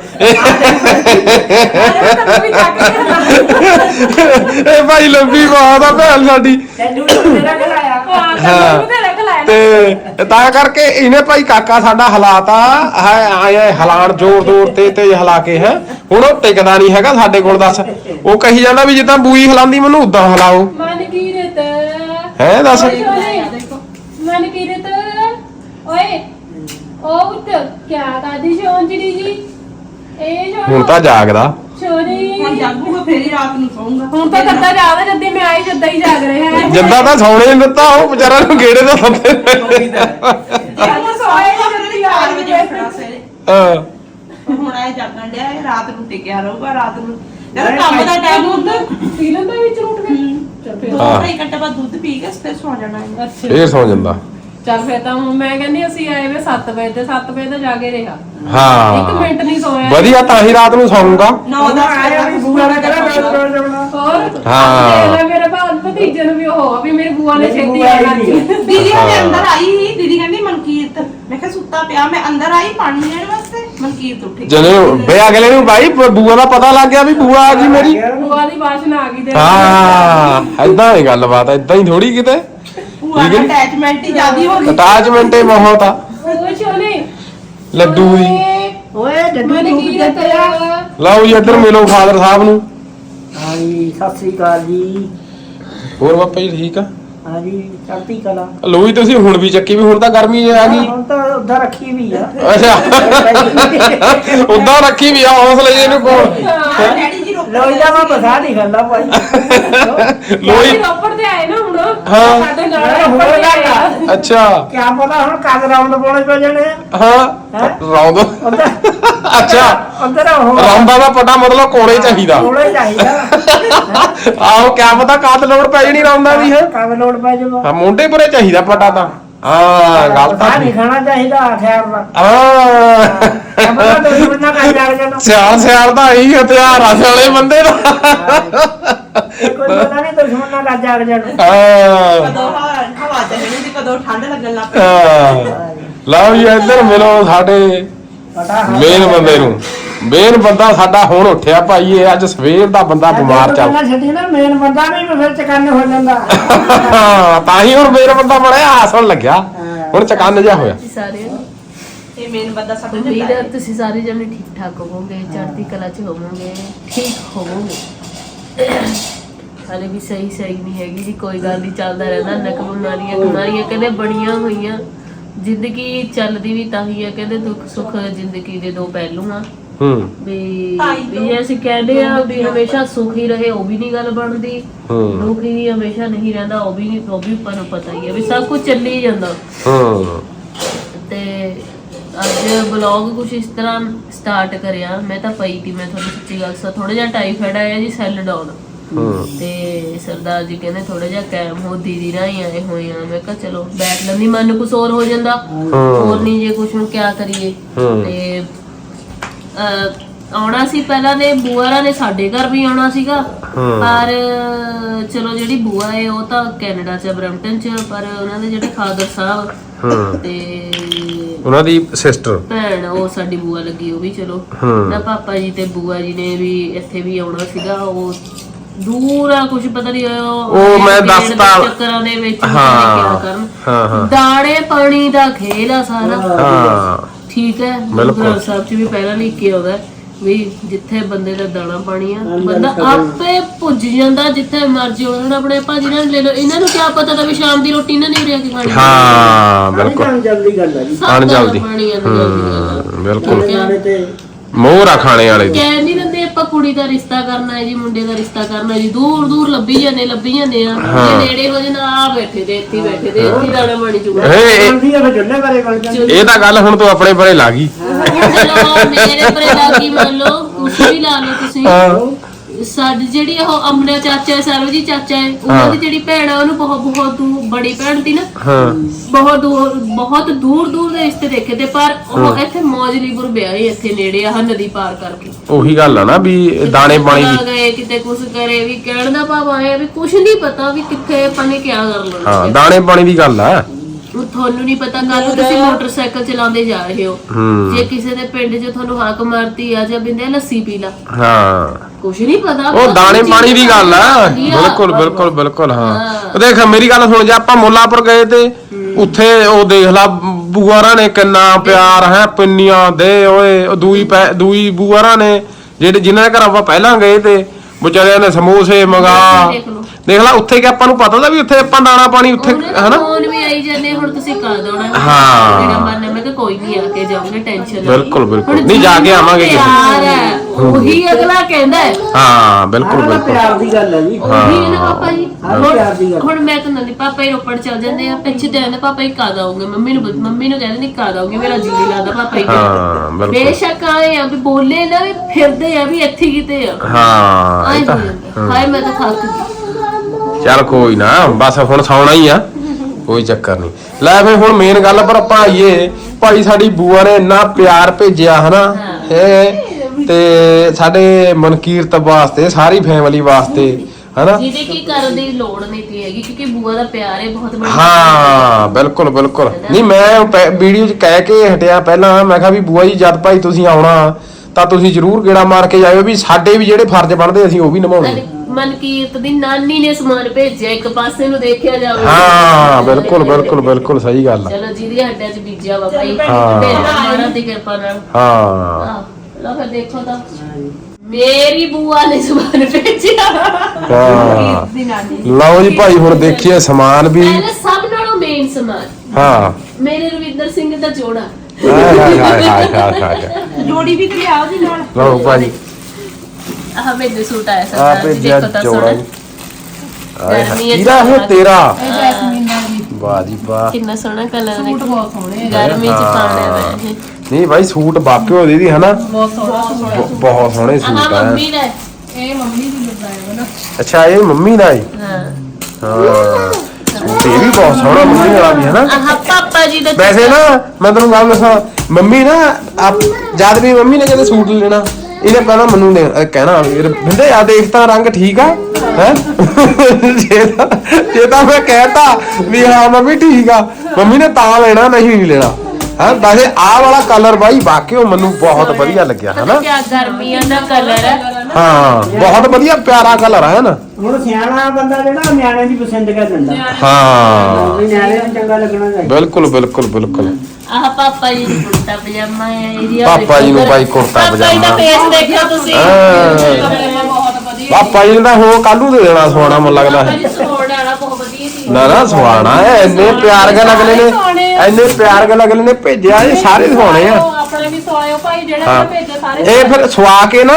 ਇਹ ਭਾਈ ਲੰਬੀ ਬਾਹ ਦਾ ਭੈਣ ਸਾਡੀ।
ਤੈਨੂੰ ਤੇਰਾ
ਹਾਂ। ਤੇ
ਤੇ ਕਰਕੇ ਇਹਨੇ ਭਾਈ ਕਾਕਾ ਸਾਡਾ ਹਲਾਤਾ ਆਏ ਹਲਾਣ ਜ਼ੋਰ ਜ਼ੋਰ ਤੇ ਤੇ ਹਲਾ ਕੇ ਹੈ। ਹੁਣ ਉਹ ਟਿਕਦਾ ਨਹੀਂ ਹੈਗਾ ਸਾਡੇ ਕੋਲ ਦੱਸ। ਉਹ ਕਹੀ ਜਾਂਦਾ ਵੀ ਜਿੱਦਾਂ ਬੂਈ ਹਲਾਉਂਦੀ ਮੈਨੂੰ ਉਦਾਂ ਹਲਾਓ।
ਮਨ ਕੀ ਰਤ?
ਹੈ ਦੱਸ।
ਮਨ ਕੀ ਰਤ? ਓਏ ਉਹ ਉੱਤ ਕਿਆ ਕਾਦੀ ਸ਼ੌਂਜੜੀ ਜੀ? ਇਹ ਜੋ
ਹੁਣ ਤਾਂ ਜਾਗਦਾ।
ਛੋਰੀ
ਹੁਣ ਜਾਗੂਗਾ ਫੇਰ ਹੀ ਰਾਤ ਨੂੰ ਸੌਂਗਾ।
ਹੁਣ ਤਾਂ ਕੱਦਾ ਜਾਦਾ ਜੱਦੀ ਮੈਂ ਆਈ ਜੱਦਾ ਹੀ ਜਾਗ ਰਿਹਾ ਹੈ।
ਜਿੱਦਾਂ ਤਾਂ ਸੌਣੇ ਨਹੀਂ ਦਿੱਤਾ ਉਹ ਵਿਚਾਰਾ ਨੂੰ ਗੇੜੇ ਦਾ ਸੰਦੇ
ਜਦੋਂ ਸੋਏ ਜੱਦੀ ਆ
4 ਵਜੇ ਉੱਠਣਾ ਸਵੇਰੇ।
ਹਾਂ।
ਹੁਣ ਆਏ ਜਾਗਣ ਡਿਆ ਇਹ ਰਾਤ ਨੂੰ ਟਿਕਿਆ ਰਹੂਗਾ ਰਾਤ ਨੂੰ। ਜਦੋਂ ਕੰਮ ਦਾ ਟਾਈਮ ਹੁੰਦਾ।
ਫੀਲਨ ਦਾ ਵਿੱਚ ਉੱਠ ਗਏ ਚੱਲ ਫਿਰ।
ਦੋ
ਹਾਂ।
ਢਾਈ ਘੰਟੇ ਬਾਅਦ ਦੁੱਧ ਪੀ ਕੇ ਫਿਰ ਸੌ ਜਾਣਾ ਹੈ
ਅੱਛਾ।
ਫੇਰ ਸੌ ਜਾਂਦਾ।
ਚੱਲ ਫਿਰ ਤਾਂ ਹੁਣ ਮੈਂ ਕਹਿੰਦੀ ਅਸੀਂ ਆਏ ਵੇ 7 ਵਜੇ ਤੇ 7 ਵਜੇ ਤਾਂ ਜਾ ਕੇ ਰਿਹਾ। ਇੱਕ
ਹਾਂ
ਮਿੰਟ ਨਹੀਂ ਸੋਇਆ।
ਵਧੀਆ ਤਾਂ ਹੀ ਰਾਤ ਨੂੰ ਸੌਂਗਾ।
9 10
ਆਇਆ ਵੀ ਬੂਆ ਦਾ ਕਰਾ ਰੋਜ਼ ਰੋਜ਼ ਆਉਣਾ
ਹੋਰ
ਹਾਂ।
ਦੇਖ ਲੈ ਮੇਰੇ ਭਾਲ ਭਤੀਜੇ ਨੂੰ ਵੀ ਉਹ ਵੀ ਮੇਰੀ ਬੂਆ ਨੇ ਛੇਤੀ
ਬੂਆ ਆਈ
ਆਣਾ
ਨੀ।
ਸੀ
ਦੀਦੀ ਹਲੇ ਅੰਦਰ ਆਈ ਸੀ। ਦੀਦੀ ਕਹਿੰਦੀ ਮਨਕੀਰਤ ਮੈਂ ਕਿਹਾ ਸੁੱਤਾ ਪਿਆ ਮੈਂ ਅੰਦਰ ਆਈ ਪਾਣੀ ਲੈਣ ਵਾਸਤੇ। ਮਨਕੀਰਤ ਉੱਠੀ।
ਜਦੋਂ ਬੇ ਅਗਲੇ ਨੂੰ ਭਾਈ ਬ- ਬੂਆ ਦਾ ਪਤਾ ਲੱਗ ਗਿਆ ਵੀ ਬੂਆ ਆ ਗਈ ਮੇਰੀ।
ਬੂਆ ਦੀ ਬਾਸ਼ਨਾ ਆ ਗਈ ਦੇ
ਹਾਂ ਏਦਾਂ ਹੀ ਗੱਲਬਾਤ ਆ ਏਦਾਂ ਹੀ ਥੋੜੀ ਕਿਤੇ।
ਭੂਆ ਦਾ ਅਟੈਚਮੈਂਟ ਹੀ। ਜ਼ਿਆਦੀ ਹੋ ਗਈ।
ਅਟੈਚਮੈਂਟ ਹੀ ਬਹੁਤ ਆ।
ਉਹ
ਲੱਡੂ ਦੀ
ਓਏ ਡੱਡੂ
ਮਨ
ਤੂੰ
ਕੀ
ਕਿੱਥੇ ਤੇਰਾ
ਲਓ ਜੀ ਇੱਧਰ ਮਿਲੋ ਫਾਦਰ ਸਾਹਿਬ ਨੂੰ।
ਹਾਂਜੀ ਸਤਿ ਸ੍ਰੀ ਅਕਾਲ ਜੀ।
ਹੋਰ ਪਾਪਾ ਜੀ ਠੀਕ ਆ?
ਹਾਂਜੀ ਚੜ੍ਹਦੀ ਕਲਾ।
ਲੋਈ ਤੁਸੀਂ ਹੁਣ ਵੀ ਚੱਕੀ ਵੀ ਹੁਣ ਤਾਂ ਗਰਮੀ ਆ ਗਈ।
ਹੁਣ ਤਾਂ ਉਧਰ ਰੱਖੀ ਵੀ ਆ।
ਅੱਛਾ। ਉਦਾਂ ਰੱਖੀ ਵੀ ਆ ਹੌਸਲੇ ਜੇ ਨੂੰ ਕੋਲ।
ਡੈਡੀ ਜੀ
ਲੋਈ ਦਾ ਮੈਂ ਬਸਾ ਨਹੀਂ ਖੰਦਾ ਭਾਈ।
ਲੋਈ
ਰੋਪੜ ਤੇ ਆਏ ਨਾ ਹੁਣ।
ਹਾਂ।
ਸਾਡੇ ਨਾਲ ਰੋਪੜ ਤੇ ਆਏ ਆ।
ਅੱਛਾ।
ਕਿਆ ਪਤਾ ਹੁਣ ਕਦ ਰਾਉਂਡ ਪਾਉਣੇ ਪੈ ਜਾਣੇ ਆ।
ਹਾਂ।
ਹੈਂ?
ਰੌਂਦ ਅੱਛਾ।
ਉਧਰ ਉਹ
ਰੌਂਦਾ ਦਾ ਪਟਾ ਮਤਲਬ ਕੋਲੇ ਚਾਹੀਦਾ।
ਕੋਲੇ ਚਾਹੀਦਾ।
ਆਹੋ ਕਿਆ ਪਤਾ ਕਾਦ ਲੋੜ ਪੈ ਜਣੀ ਰੌਂਦਾ ਵੀ। ਹੈ
ਕਦ ਲੋੜ ਪੈ ਜਾਵਾ
ਹਾਂ ਮੋਢੇ ਪਰੇ ਚਾਹੀਦਾ ਪਟਾ ਤਾਂ। ਹਾਂ ਗੱਲ ਤਾਂ
ਨਹੀਂ
ਠੀਕ
ਖਾਣਾ ਚਾਹੀਦਾ ਖੈਰ ਦਾ।
ਹਾਂ। ਸਿਆਲ ਸਿਆਲ ਦਾ ਇਹੀ ਹਥਿਆਰ ਆ ਸਾਲੇ ਬੰਦੇ ਦਾ।
ਕੋਈ ਪਤਾ ਨਹੀਂ ਦੁਸ਼ਮਣ ਨਾ ਕਰ ਜਾਣ ਜਾਣਾ
ਹਾਂ
ਕਦੋਂ ਹਵਾ ਹਵਾ ਚੱਲਣੀ ਤੇ ਕਦੋਂ ਠੰਡ ਲੱਗਣ ਲੱਗ ਪਈ।
ਹਾਂ। ਲਓ ਜੀ ਇੱਧਰ ਮਿਲੋ ਸਾਡੇ
ਪਤਾ
ਮੇਨ ਬੰਦੇ ਨੂੰ। ਮੇਨ ਬੰਦਾ ਸਾਡਾ ਹੁਣ ਉੱਠਿਆ ਭਾਈ ਇਹ ਅੱਜ ਸਵੇਰ ਦਾ ਬੰਦਾ ਬਿਮਾਰ ਚੱਲ।
ਛੱਡੀ ਨਾ ਮੇਨ ਬੰਦਾ ਵੀ ਫਿਰ ਚਕੰਨ ਹੋ ਜਾਂਦਾ।
ਤਾਂ ਹੀ ਹੁਣ ਮੇਨ ਬੰਦਾ ਬੜਾ ਆਸਣ ਲੱਗਿਆ। ਹੁਣ ਚਕੰਨ ਜਿਹਾ ਹੋਇਆ।
ਸਾਰੇ
ਇਹ ਮੇਨ ਬੰਦਾ ਸਾਡਾ
ਉਮੀਦ
ਜਿੱਦਾਂ
ਹੈ। ਤੁਸੀਂ ਸਾਰੇ ਜਣੇ ਠੀਕ ਠਾਕ ਹੋਵੋਗੇ ਚੜ੍ਹਦੀ ਕਲਾ ਚ ਹੋਵੋਗੇ ਠੀਕ ਹੋਵੋਗੇ। ਹਾਲੇ ਵੀ ਸਹੀ ਸਹੀ ਨਹੀਂ ਹੈਗੀ ਜੀ ਕੋਈ ਗੱਲ ਨਹੀਂ ਚੱਲਦਾ ਰਹਿੰਦਾ ਨਕ ਬਿਮਾਰੀਆਂ ਬਿਮਾਰੀਆਂ ਕਹਿੰਦੇ ਬਣੀਆਂ ਹੋਈਆਂ। ਜ਼ਿੰਦਗੀ ਚੱਲਦੀ ਵੀ ਤਾਂ ਹੀ ਹੈ ਕਹਿੰਦੇ ਦੁੱਖ ਸੁੱਖ ਜ਼ਿੰਦਗੀ ਦੇ ਦੋ ਪਹਿਲੂ ਆ।
ਹੂੰ।
ਵੀ ਵੀ ਜੇ ਅਸੀਂ ਕਹਿੰਦੇ ਆ ਵੀ ਹਮੇਸ਼ਾ ਸੁਖ ਹੀ ਰਹੇ ਉਹ ਵੀ ਨਹੀਂ ਗੱਲ ਬਣਦੀ।
ਹੂੰ।
ਦੁੱਖ ਹੀ ਹਮੇਸ਼ਾ ਨਹੀਂ ਰਹਿੰਦਾ ਉਹ ਵੀ ਨਹੀਂ ਉਹ ਵੀ ਨੂੰ ਪਤਾ ਹੀ ਹੈ ਵੀ ਸਭ ਕੁਝ ਚੱਲੀ ਜਾਂਦਾ।
ਹੂੰ।
ਤੇ ਅੱਜ ਬਲੌਗ ਕੁਝ ਇਸ ਤਰ੍ਹਾਂ ਸਟਾਰਟ ਕਰਿਆ। ਮੈਂ ਤਾਂ ਪਈ ਸੀ ਮੈਂ ਤੁਹਾਨੂੰ ਸੱਚੀ ਗੱਲ ਸਾ ਥੋੜਾ ਜਿਹਾ ਟਾਈਫਾਇਡ ਆਇਆ ਜੀ ਸੈੱਲ ਡਾਊਨ ਤੇ ਸਰਦਾਰ ਜੀ ਕਹਿੰਦੇ ਥੋੜਾ ਜਿਹਾ ਕੈਮ ਹੋ ਦੀਦੀ ਨਾਲ ਹੀ ਆਏ ਹੋਏ ਆ। ਮੈਂ ਕਿਹਾ ਚਲੋ ਬੈਠ ਲੈਂਦੀ ਮਨ ਨੂੰ ਕੁਝ ਹੋਰ ਹੋ ਜਾਂਦਾ। ਹੋਰ ਨਹੀਂ ਜੇ ਕੁਝ ਹੁਣ ਕਿਆ ਕਰੀਏ। ਤੇ ਆਉਣਾ ਸੀ ਪਹਿਲਾਂ ਨੇ ਬੂਆਰਾ ਨੇ ਸਾਡੇ ਘਰ ਵੀ ਆਉਣਾ ਸੀਗਾ। ਪਰ ਚਲੋ ਜਿਹੜੀ ਬੂਆ ਹੈ ਉਹ ਤਾਂ ਕੈਨੇਡਾ ਚ ਬਰੈਂਪਟਨ ਚ ਪਰ ਉਹਨਾਂ ਦੇ ਜਿਹੜੇ ਫਾਦਰ ਸਾਹਿਬ ਤੇ
ਉਹਨਾਂ ਦੀ ਸਿਸਟਰ
ਭੈਣ ਉਹ ਸਾਡੀ ਬੂਆ ਲੱਗੀ ਉਹ ਵੀ ਚਲੋ
ਹੂੰ।
ਨਾ ਪਾਪਾ ਜੀ ਤੇ ਬੂਆ ਜੀ ਨੇ ਵੀ ਇੱਥੇ ਵੀ ਆਉਣਾ ਸੀਗਾ ਉਹ ਦੂਰ ਆ ਕੁਝ ਪਤਾ ਨਹੀਂ ਉਹ
ਉਹ ਮੈਂ ਦੱਸਤਾ।
ਚੱਕਰਾਂ ਦੇ ਵਿੱਚ ਪਤਾ
ਹਾਂ।
ਕਿਆ
ਹਾਂ ਹਾਂ
ਦਾਣੇ ਪਾਣੀ ਦਾ ਖੇਲ ਆ ਸਾਰਾ
ਹਾਂ
ਠੀਕ ਹੈ ਗੁਰੂ
ਬਿਲਕੁਲ।
ਗ੍ਰੰਥ ਸਾਹਿਬ ਚ ਵੀ ਪਹਿਲਾਂ ਲਿਖ ਕੇ ਆਉਂਦਾ ਹੈ ਵੀ ਜਿੱਥੇ ਬੰਦੇ ਦਾ ਦਾਣਾ ਪਾਣੀ ਆ ਬੰਦਾ ਆਪੇ ਪੁੱਜ ਜਾਂਦਾ ਜਿੱਥੇ ਮਰਜ਼ੀ ਉਹਨਾਂ ਆਪਣੇ ਭਾਜੀ ਨਾਲ ਲੈ ਲਓ। ਇਹਨਾਂ ਨੂੰ ਕੀ ਪਤਾ ਤਾਂ ਵੀ ਸ਼ਾਮ ਦੀ ਰੋਟੀ ਇਹਨਾਂ ਨੇ ਰਿਆ ਕੇ ਖਾਣੀ।
ਹਾਂ ਬਿਲਕੁਲ।
ਜਲਦੀ ਗੱਲ ਹੈ ਜੀ।
ਸਭ ਦਾ
ਜਲਦੀ
ਪਾਣੀ ਆ
ਬਿਲਕੁਲ। ਮੋਹਰ ਆ ਖਾਣੇ ਵਾਲੇ ਦੀ।
ਕਹਿ ਨਹੀਂ ਆਪਾਂ ਕੁੜੀ ਦਾ ਰਿਸ਼ਤਾ ਕਰਨਾ ਹੈ ਜੀ ਮੁੰਡੇ ਦਾ ਰਿਸ਼ਤਾ ਕਰਨਾ ਹੈ ਜੀ ਦੂਰ ਦੂਰ ਲੱਭੀ ਜਾਂਦੇ ਲੱਭੀ ਜਾਂਦੇ ਆ। ਜੇ ਨੇੜੇ ਹੋ ਜਾਣਾ ਆ ਬੈਠੇ ਤੇ ਇੱਥੇ ਹੀ ਬੈਠੇ ਤੇ ਇੱਥੇ ਦਾਣਾ ਪਾਣੀ ਚੁਗਾ
ਏ,
ਜਲਦੀ ਆ ਫਿਰ ਜੁੱਲੇ ਬਾਰੇ ਗੱਲ ਜਾਂਦੀ
ਇਹ ਤਾਂ ਗੱਲ ਹੁਣ ਤੂੰ ਆਪਣੇ ਪਰੇ ਲਾ ਗਈ।
ਚਲੋ ਮੇਰੇ ਪਰੇ ਲਾਗੀ ਮੰਨ ਲਓ ਤੁਸੀਂ ਵੀ ਲਾ ਲਓ ਤੁਸੀਂ।
ਹਾਂ।
ਸਾਡੀ ਜਿਹੜੀ ਉਹ ਅਮਨਾ ਚਾਚਾ ਹੈ ਸਰਵਜੀ ਚਾਚਾ ਹੈ
ਹਾਂ।
ਉਹਨਾਂ ਦੀ ਜਿਹੜੀ ਭੈਣ ਆ ਉਹਨੂੰ ਬਹੁਤ ਬਹੁਤ ਦੂਰ ਬੜੀ ਭੈਣ ਸੀ ਨਾ।
ਹਾਂ।
ਬਹੁਤ ਦੂਰ ਬਹੁਤ ਦੂਰ ਦੂਰ ਦੇ ਰਿਸ਼ਤੇ ਦੇਖੇ ਤੇ ਪਰ ਉਹ ਇੱਥੇ ਮੌਜਲੀਪੁਰ ਵਿਆਹੀ ਇੱਥੇ ਨੇੜੇ ਆ ਨਦੀ ਪਾਰ ਕਰਕੇ।
ਉਹੀ ਗੱਲ ਆ ਨਾ ਵੀ ਦਾਣੇ ਪਾਣੀ
ਕਿਤੇ
ਦੀ
ਗਏ ਕਿਤੇ ਕੁਝ ਕਰੇ ਵੀ ਕਹਿਣ ਦਾ ਭਾਵ ਆਇਆ ਵੀ ਕੁਝ ਨਹੀਂ ਪਤਾ ਵੀ ਕਿੱਥੇ ਆਪਾਂ ਨੇ ਕੀ ਕਰ ਲੈਣਾ।
ਹਾਂ ਦਾਣੇ ਪਾਣੀ ਦੀ ਗੱਲ ਆ।
ਤੁਹਾਨੂੰ ਨਹੀਂ ਪਤਾ ਕੱਲ ਤੁਸੀਂ ਮੋਟਰਸਾਈਕਲ ਚਲਾਉਂਦੇ ਜਾ ਰਹੇ ਹੋ।
ਹੂੰ।
ਜੇ ਕਿਸੇ ਦੇ ਪਿੰਡ 'ਚ ਤੁਹਾਨੂੰ ਹਾਕ ਮਾਰਤੀ ਆ ਜਾਂ ਬਿੰਦੇ ਲੱਸੀ ਪੀ ਲਾ।
ਹਾਂ।
ਕੁਝ ਨਹੀਂ ਪਤਾ।
ਉਹ ਦਾਣੇ ਪਾਣੀ ਦੀ ਗੱਲ ਆ। ਬਿਲਕੁਲ ਬਿਲਕੁਲ ਬਿਲਕੁਲ ਹਾਂ। ਦੇਖ ਮੇਰੀ ਗੱਲ ਸੁਣ ਜੇ ਆਪਾਂ ਮੁੱਲਾਪੁਰ ਗਏ ਤੇ ਉੱਥੇ ਉਹ ਦੇਖ ਲਾ ਬੂਆਰਾਂ ਨੇ ਕਿੰਨਾ ਪਿਆਰ ਹੈ ਪਿੰਨੀਆਂ ਦੇ ਓਏ ਦੂਈ ਦੂਈ ਬੂਆਰਾਂ ਨੇ ਜਿਹੜੇ ਜਿਨ੍ਹਾਂ ਦੇ ਘਰ ਆਪਾਂ ਪਹਿਲਾਂ ਗਏ ਤੇ ਵਿਚਾਰਿਆਂ ਨੇ ਸਮੋਸੇ ਮੰਗਾ
ਦੇਖ
ਲਾ ਉੱਥੇ ਕਿ ਆਪਾਂ ਨੂੰ ਪਤਾ ਤਾਂ ਵੀ ਉੱਥੇ ਆਪਾਂ ਦਾਣਾ ਪਾਣੀ ਉੱਥੇ ਹਨਾ?
ਫੋਨ ਵੀ ਆਈ ਜਾਂਦੇ ਹੁਣ ਤੁਸੀਂ ਕਦ ਆਉਣਾ
ਹਾਂ।
ਮੇਰਾ ਮਨ ਹੈ ਮੈਂ ਕਿ ਕੋਈ ਨਹੀਂ ਆ ਕੇ ਜਾਊਂਗੇ ਟੈਨਸ਼ਨ
ਬਿਲਕੁਲ, ਬਿਲਕੁਲ। ਨਹੀਂ, ਜਾ ਕੇ ਆਵਾਂਗੇ ਕਿਸੇ
ਹੈ। ਉਹੀ ਅਗਲਾ ਕਹਿੰਦਾ ਹੈ।
ਹਾਂ ਬਿਲਕੁਲ
ਆਹ
ਬਿਲਕੁਲ।
ਪਿਆਰ ਦੀ ਗੱਲ ਹੈ ਜੀ।
ਉਹੀ ਹੈ ਨਾ ਪਾਪਾ ਜੀ।
ਹਾਂ,
ਹੁਣ-
ਪਿਆਰ ਦੀ ਗੱਲ।
ਹੁਣ ਮੈਂ ਤਾਂ ਨੰਦੀ ਪਾਪਾ ਹੀ ਰੋਪੜ ਚਲ ਜਾਂਦੇ ਆ। ਪਿੱਛੇ ਦੇ ਆਂਦੇ ਪਾਪਾ ਹੀ ਕਦ ਆਉਂਗੇ। ਮੰਮੀ ਨੂੰ ਮੰਮੀ ਨੂੰ ਕਹਿੰਦੇ ਨਹੀਂ ਕਦ ਆਉਂਗੇ। ਮੇਰਾ ਜੀ ਨਹੀਂ ਲੱਗਦਾ ਪਾਪਾ ਹੀ
ਹਾਂ, ਬਿਲਕੁਲ।
ਬੇਸ਼ੱਕ ਆਏ ਆ ਵੀ ਬੋਲੇ ਨਾ ਵੀ ਫਿਰਦੇ ਆ ਵੀ ਇੱਥੇ ਕਿਤੇ ਆ।
ਹਾਂ
ਆਏ
ਇਹ ਤਾਂ
ਹਾਏ ਮੈਂ ਤਾਂ ਥੱਕ ਗਈ।
ਚੱਲ ਕੋਈ ਨਾ ਬਸ ਹੁਣ ਸੌਣਾ ਹੀ ਆ। ਕੋਈ ਚੱਕਰ ਨਹੀਂ। ਲੈ ਫੇ ਹੁਣ ਮੇਨ ਗੱਲ ਪਰ ਆਪਾਂ ਆਈਏ। ਭਾਈ ਸਾਡੀ ਬੂਆ ਨੇ ਇੰਨਾ ਪਿਆਰ ਭੇਜਿਆ ਹਨਾ? ਇਹ ਤੇ ਸਾਡੇ ਮਨਕੀਰਤ ਵਾਸਤੇ ਸਾਰੀ ਫੈਮਿਲੀ ਵਾਸਤੇ ਹਨਾ?
ਜਿਹਦੇ ਕੀ ਕਰਨ ਦੀ ਲੋੜ ਨਹੀਂ ਤੀ ਹੈਗੀ ਕਿਉਂਕਿ ਬੂਆ ਦਾ ਪਿਆਰ ਹੈ ਬਹੁਤ ਬੜਾ
ਹਾਂ ਬਿਲਕੁਲ ਬਿਲਕੁਲ। ਨਹੀਂ ਮੈਂ ਵੀਡੀਓ 'ਚ ਕਹਿ ਕੇ ਹਟਿਆ ਪਹਿਲਾਂ। ਮੈਂ ਕਿਹਾ ਵੀ ਬੂਆ ਜੀ ਜਦ ਭਾਈ ਤੁਸੀਂ ਆਉਣਾ ਤਾਂ ਤੁਸੀਂ ਜ਼ਰੂਰ ਗੇੜਾ ਮਾਰ ਕੇ ਜਾਇਓ ਵੀ ਸਾਡੇ ਵੀ ਜਿਹੜੇ ਫਰਜ਼ ਬਣਦੇ ਅਸੀਂ ਉਹ ਵੀ ਨਿਭਾਉਣੇ।
ਮਨਕੀਰਤ ਦੀ ਨਾਨੀ ਨੇ ਸਮਾਨ ਭੇਜਿਆ ਇੱਕ ਪਾਸੇ ਨੂੰ ਦੇਖਿਆ ਜਾਵੇ।
ਹਾਂ ਬਿਲਕੁਲ ਬਿਲਕੁਲ ਬਿਲਕੁਲ ਸਹੀ ਗੱਲ ਆ।
ਚਲੋ ਜਿਹਦੀ ਹੱਡਾਂ 'ਚ ਬੀਜਿਆ ਵਾ ਭਾਈ
ਹਾਂ।
ਦੀ ਕਿਰਪਾ ਨਾਲ।
ਹਾਂ।
ਆਹ, ਲਓ ਫਿਰ ਦੇਖੋ ਤਾਂ। ਮੇਰੀ ਬੂਆ ਨੇ ਸਮਾਨ ਭੇਜਿਆ।
ਹਾਂ।
ਦੀ ਨਾਨੀ
ਲਓ ਜੀ ਭਾਈ ਹੁਣ ਦੇਖੀਏ ਸਮਾਨ ਵੀ।
ਪਹਿਲਾਂ ਸਭ ਨਾਲੋਂ ਮੇਨ ਸਮਾਨ।
ਹਾਂ।
ਮੇਰੇ ਰਵਿੰਦਰ ਸਿੰਘ ਦਾ ਜੋੜਾ।
ਹਾਏ ਹਾਏ ਹਾਏ ਹਾਏ ਹਾਏ ਹਾਏ
ਜੋੜੀ ਵੀ ਤੇ ਲਿਆਓ ਜੀ ਨਾਲ।
ਲਓ ਭਾਈ।
ਆਹ ਮੈਨੂੰ ਸੂਟ ਆਇਆ
ਆ
ਸਰਦਾਰ ਜੀ
ਭੇਜਿਆ
ਦੇਖੋ ਤਾਂ
ਚੌੜਾ
ਸੋਹਣਾ ਗਰਮੀ ਹੈ
ਕਿਹਦਾ ਇਹ ਤੇਰਾ?
ਇਹ ਜੈਸਮੀਨ ਦਾ ਜੀ
ਵਾਹ ਜੀ ਵਾਹ।
ਕਿੰਨਾ ਸੋਹਣਾ ਕਲਰ ਹੈ।
ਸੂਟ ਬਹੁਤ ਸੋਹਣੇ ਆ।
ਗਰਮੀ ਚ
ਹਾਂ।
ਪਾਣੇ ਦਾ ਇਹ।
ਨਹੀਂ ਭਾਈ ਸੂਟ ਵਾਕਿਓ ਦੀਦੀ ਹਨਾ?
ਬਹੁਤ ਸੋਹਣਾ ਸੂਟ
ਬ- ਬਹੁਤ ਸੋਹਣੇ
ਆਹ
ਸੂਟ ਆ।
ਮੰਮੀ ਦਾ। ਹੈ।
ਇਹ ਮੰਮੀ ਦੀ ਲਗਾਇਆ ਨਾ
ਅੱਛਾ ਇਹ ਮੰਮੀ ਦਾ ਹੈ
ਹਾਂ।
ਹਾਂ। ਸੂਟ ਇਹ ਵੀ ਬਹੁਤ ਸੋਹਣਾ ਮੰਮੀ ਵਾਲਾ ਵੀ ਹਨਾ?
ਆਹ ਪਾਪਾ ਜੀ ਦਾ
ਵੈਸੇ ਨਾ ਮੈਂ ਤੁਹਾਨੂੰ ਗੱਲ ਦੱਸਾਂ ਮੰਮੀ ਨਾ ਆਪ ਜਦ ਵੀ ਮੰਮੀ ਨੇ ਕਦੇ ਸੂਟ ਲੈਣਾ ਇਹਨੇ ਪਹਿਲਾਂ ਮੈਨੂੰ ਅਹ ਕਹਿਣਾ ਵੀ ਬਿੰਦੇ ਆ ਦੇਖ ਤਾਂ ਰੰਗ ਠੀਕ ਆ ਹੈ? ਜੇ ਤਾਂ ਜੇ ਤਾਂ ਮੈਂ ਕਹਿਤਾ ਵੀ ਹਾਂ ਮੰਮੀ ਠੀਕ ਆ। ਮੰਮੀ ਨੇ ਤਾਂ ਲੈਣਾ ਨਹੀਂ ਨਹੀਂ ਲੈਣਾ ਹਾਂ? ਵੈਸੇ ਆਹ ਵਾਲਾ ਕਲਰ ਬਾਈ ਵਾਕਿਓ ਮੈਨੂੰ ਬਹੁਤ ਵਧੀਆ ਲੱਗਿਆ ਹਨਾ?
ਕਿਆ ਗਰਮੀਆਂ ਦਾ ਕਲਰ ਹੈ
ਹਾਂ ਬਹੁਤ ਵਧੀਆ ਪਿਆਰਾ ਕਲਰ ਹੈ ਨਾ?
ਹੁਣ ਸਿਆਣਾ ਬੰਦਾ ਜਿਹੜਾ ਨਿਆਣੇ ਦੀ ਪਸੰਦ ਕਰ ਦਿੰਦਾ।
ਹਾਂ।
ਵੀ ਨਿਆਣੇ ਨੂੰ ਚੰਗਾ ਲੱਗਣਾ ਚਾਹੀਦਾ।
ਬਿਲਕੁਲ ਬਿਲਕੁਲ ਬਿਲਕੁਲ।
ਆਹ ਪਾਪਾ ਜੀ ਨੂੰ ਕੁੜਤਾ ਪਜਾਮਾ ਹੈ ਇਹਦੀ
ਪਾਪਾ ਜੀ ਨੂੰ ਭਾਈ ਕੁੜਤਾ
ਪਾਪਾ ਜੀ ਦਾ
ਪਜਾਮਾ।
ਫੇਸ ਦੇਖਿਓ ਤੁਸੀਂ।
ਹਾਂ।
ਬਹੁਤ ਵਧੀਆ
ਪਾਪਾ ਜੀ ਨੇ ਤਾਂ ਹੋ ਕੱਲ ਦੇ ਦੇਣਾ ਸੋਨਾ ਮੈਨੂੰ ਲੱਗਦਾ
ਪਾਪਾ
ਹੈ।
ਜੀ ਸੋਹਣਾ ਵਾਲਾ ਬਹੁਤ ਵਧੀਆ ਸੀ।
ਨਾ ਨਾ ਸਵਾਣਾ ਹੈ। ਇੰਨੇ ਪਿਆਰ ਗੱਲ ਅਗਲੇ ਨੇ ਇੰਨੇ ਪਿਆਰ ਗੱਲ ਅਗਲੇ ਨੇ ਭੇਜਿਆ ਇਹ ਸਾਰੇ ਸਵਾਣੇ ਆ।
ਆਪਣੇ ਵੀ ਸਵਾਇਓ ਭਾਈ ਜਿਹੜੇ
ਹਾਂ।
ਮੈਂ ਭੇਜੇ ਸਾਰੇ
ਇਹ ਫਿਰ ਸਵਾ ਕੇ ਨਾ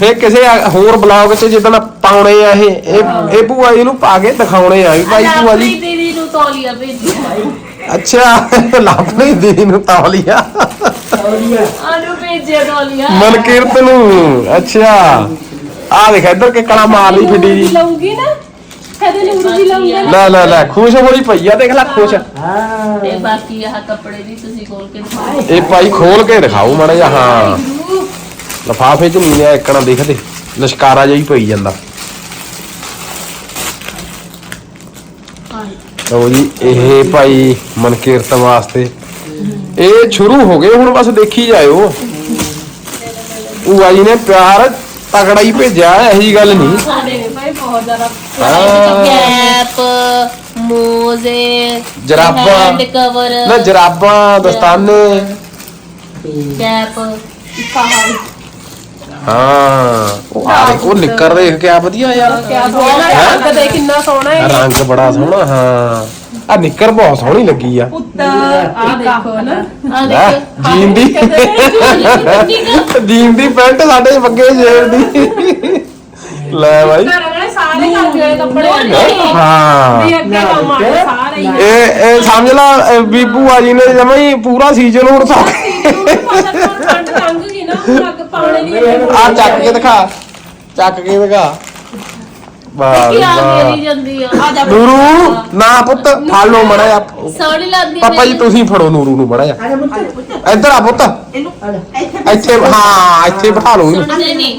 ਫਿਰ ਕਿਸੇ ਹੋਰ ਬਲੌਗ 'ਚ ਜਿੱਦਣ ਪਾਉਣੇ ਆ ਇਹ ਇਹ ਇਹ ਭੂਆ ਜੀ ਨੂੰ ਪਾ ਕੇ ਦਿਖਾਉਣੇ ਆ ਵੀ ਭਾਈ ਭੂਆ ਜੀ
ਦੀਦੀ ਨੂੰ ਤੌਲੀਆ ਭੇਜਿਆ।
ਅੱਛਾ ਲਾਪਣੀ ਦੀਦੀ ਨੂੰ ਤੌਲੀਆ।
ਆਨੂੰ ਭੇਜਿਆ
ਮਨਕੀਰਤ ਨੂੰ ਅੱਛਾ। ਆ ਦੇਖ ਇੱਧਰ ਕਿ ਕਲਾ ਮਾਰ ਲਈ ਫਿੱਡੀ ਜੀ।
ਲਊਗੀ ਨਾ? ਕਦੇ ਲਊਗਾ।
ਲੈ ਲੈ ਲੈ ਖੁਸ਼ ਹੋਈ ਪਈ ਆ ਦੇਖ ਲੈ ਖੁਸ਼।
ਹਾਂ
ਤੇ ਬਾਕੀ ਆਹ ਕੱਪੜੇ ਦੀ ਤੁਸੀਂ ਖੋਲ ਕੇ ਦਿਖਾਓ।
ਇਹ ਭਾਈ ਖੋਲ ਕੇ ਦਿਖਾਓ ਮਾੜਾ ਜਿਹਾ ਹਾਂ। ਲਫਾਫੇ ਚ ਨਹੀਂ ਆ ਇੱਕਣਾ ਦਿਖਦੇ ਲਸ਼ਕਾਰਾ ਜਿਹਾ ਹੀ ਪਈ ਜਾਂਦਾ। ਲਓ ਜੀ ਇਹ ਭਾਈ ਮਨਕੀਰਤ ਵਾਸਤੇ। ਇਹ ਸ਼ੁਰੂ ਹੋ ਗਏ ਹੁਣ ਬਸ ਦੇਖੀ ਜਾਇਓ। ਭੂਆ ਜੀ ਨੇ ਪਿਆਰ ਤਗੜਾ ਹੀ ਭੇਜਿਆ ਇਹੋ ਗੱਲ ਨਹੀਂ।
ਸਾਡੇ ਭਾਈ ਬਹੁਤ ਜ਼ਿਆਦਾ।
ਕੈਪ ਮੋਜ਼ੇ
ਜਰਾਬਾਂ।
ਹੈਂਡ ਕਵਰ
ਨਾ ਜਰਾਬਾਂ ਦਸਤਾਨੇ।
ਕੈਪ
ਹਾਂ। ਉਹ ਆ ਦੇਖ ਉਹ ਨਿੱਕਰ ਦੇਖ ਕੇ ਆ ਵਧੀਆ ਯਾਰ।
ਕਿਆ ਸੋਹਣਾ ਰੰਗ ਦੇ ਕਿੰਨਾ ਸੋਹਣਾ ਹੈ।
ਰੰਗ ਬੜਾ ਸੋਹਣਾ ਹਾਂ। ਆ ਨਿੱਕਰ ਬਹੁਤ ਸੋਹਣੀ ਲੱਗੀ ਆ।
ਪੁੱਤ ਆ ਦੇਖੋ ਨਾ
ਆ
ਲੈ,
ਦੇਖੋ।
ਜੀਨ ਦੀ। ਜੀਨ ਦੀ ਪੈਂਟ ਸਾਡੇ ਬੱਗੇ ਜੇਰ ਦੀ। ਲੈ ਭਾਈ
ਘਰ ਵਾਲੇ ਸਾਰੇ ਕਰਕੇ ਵਾਲੇ ਕੱਪੜੇ
ਹਾਂ।
ਵੀ ਅੱਗੇ ਕੰਮ ਆਣੇ ਸਾਰੇ ਹੀ।
ਇਹ ਇਹ ਸਮਝ ਲਾ ਇਹ ਵੀ ਭੂਆ ਜੀ ਨੇ ਜਮਾ ਹੀ ਪੂਰਾ ਸੀਜ਼ਨ ਹੁਣ ਸੌ
ਠੰਡ ਲੰਘ ਪਾਉਣੇ ਨਹੀਂ
ਆ ਚੱਕ ਕੇ ਦਿਖਾ। ਚੱਕ ਕੇ ਦਿਖਾ। ਵਾਹ
ਕੀ ਆ
ਵਾਹ
ਮੇਰੀ ਜਾਂਦੀ ਆ?
ਆ ਜਾ
ਨੂਰੂ ਨਾ ਪੁੱਤ ਫੜ ਲਓ ਮੜਾ ਜਾ
ਸੋਹਣੀ ਲੱਗਦੀ ਆ
ਪਾਪਾ ਜੀ
ਮੇਰੀ।
ਤੁਸੀਂ ਫੜੋ ਨੂਰੂ ਨੂੰ ਮੜਾ ਜਾ
ਅਰੇ ਮੁੱਤ
ਇੱਧਰ ਆ ਪੁੱਤ।
ਇਹਨੂੰ ਇੱਥੇ
ਇੱਥੇ ਹਾਂ ਇੱਥੇ ਬਿਠਾ ਲਓ ਇਹਨੂੰ।
ਸੁਣਦੇ ਨਹੀਂ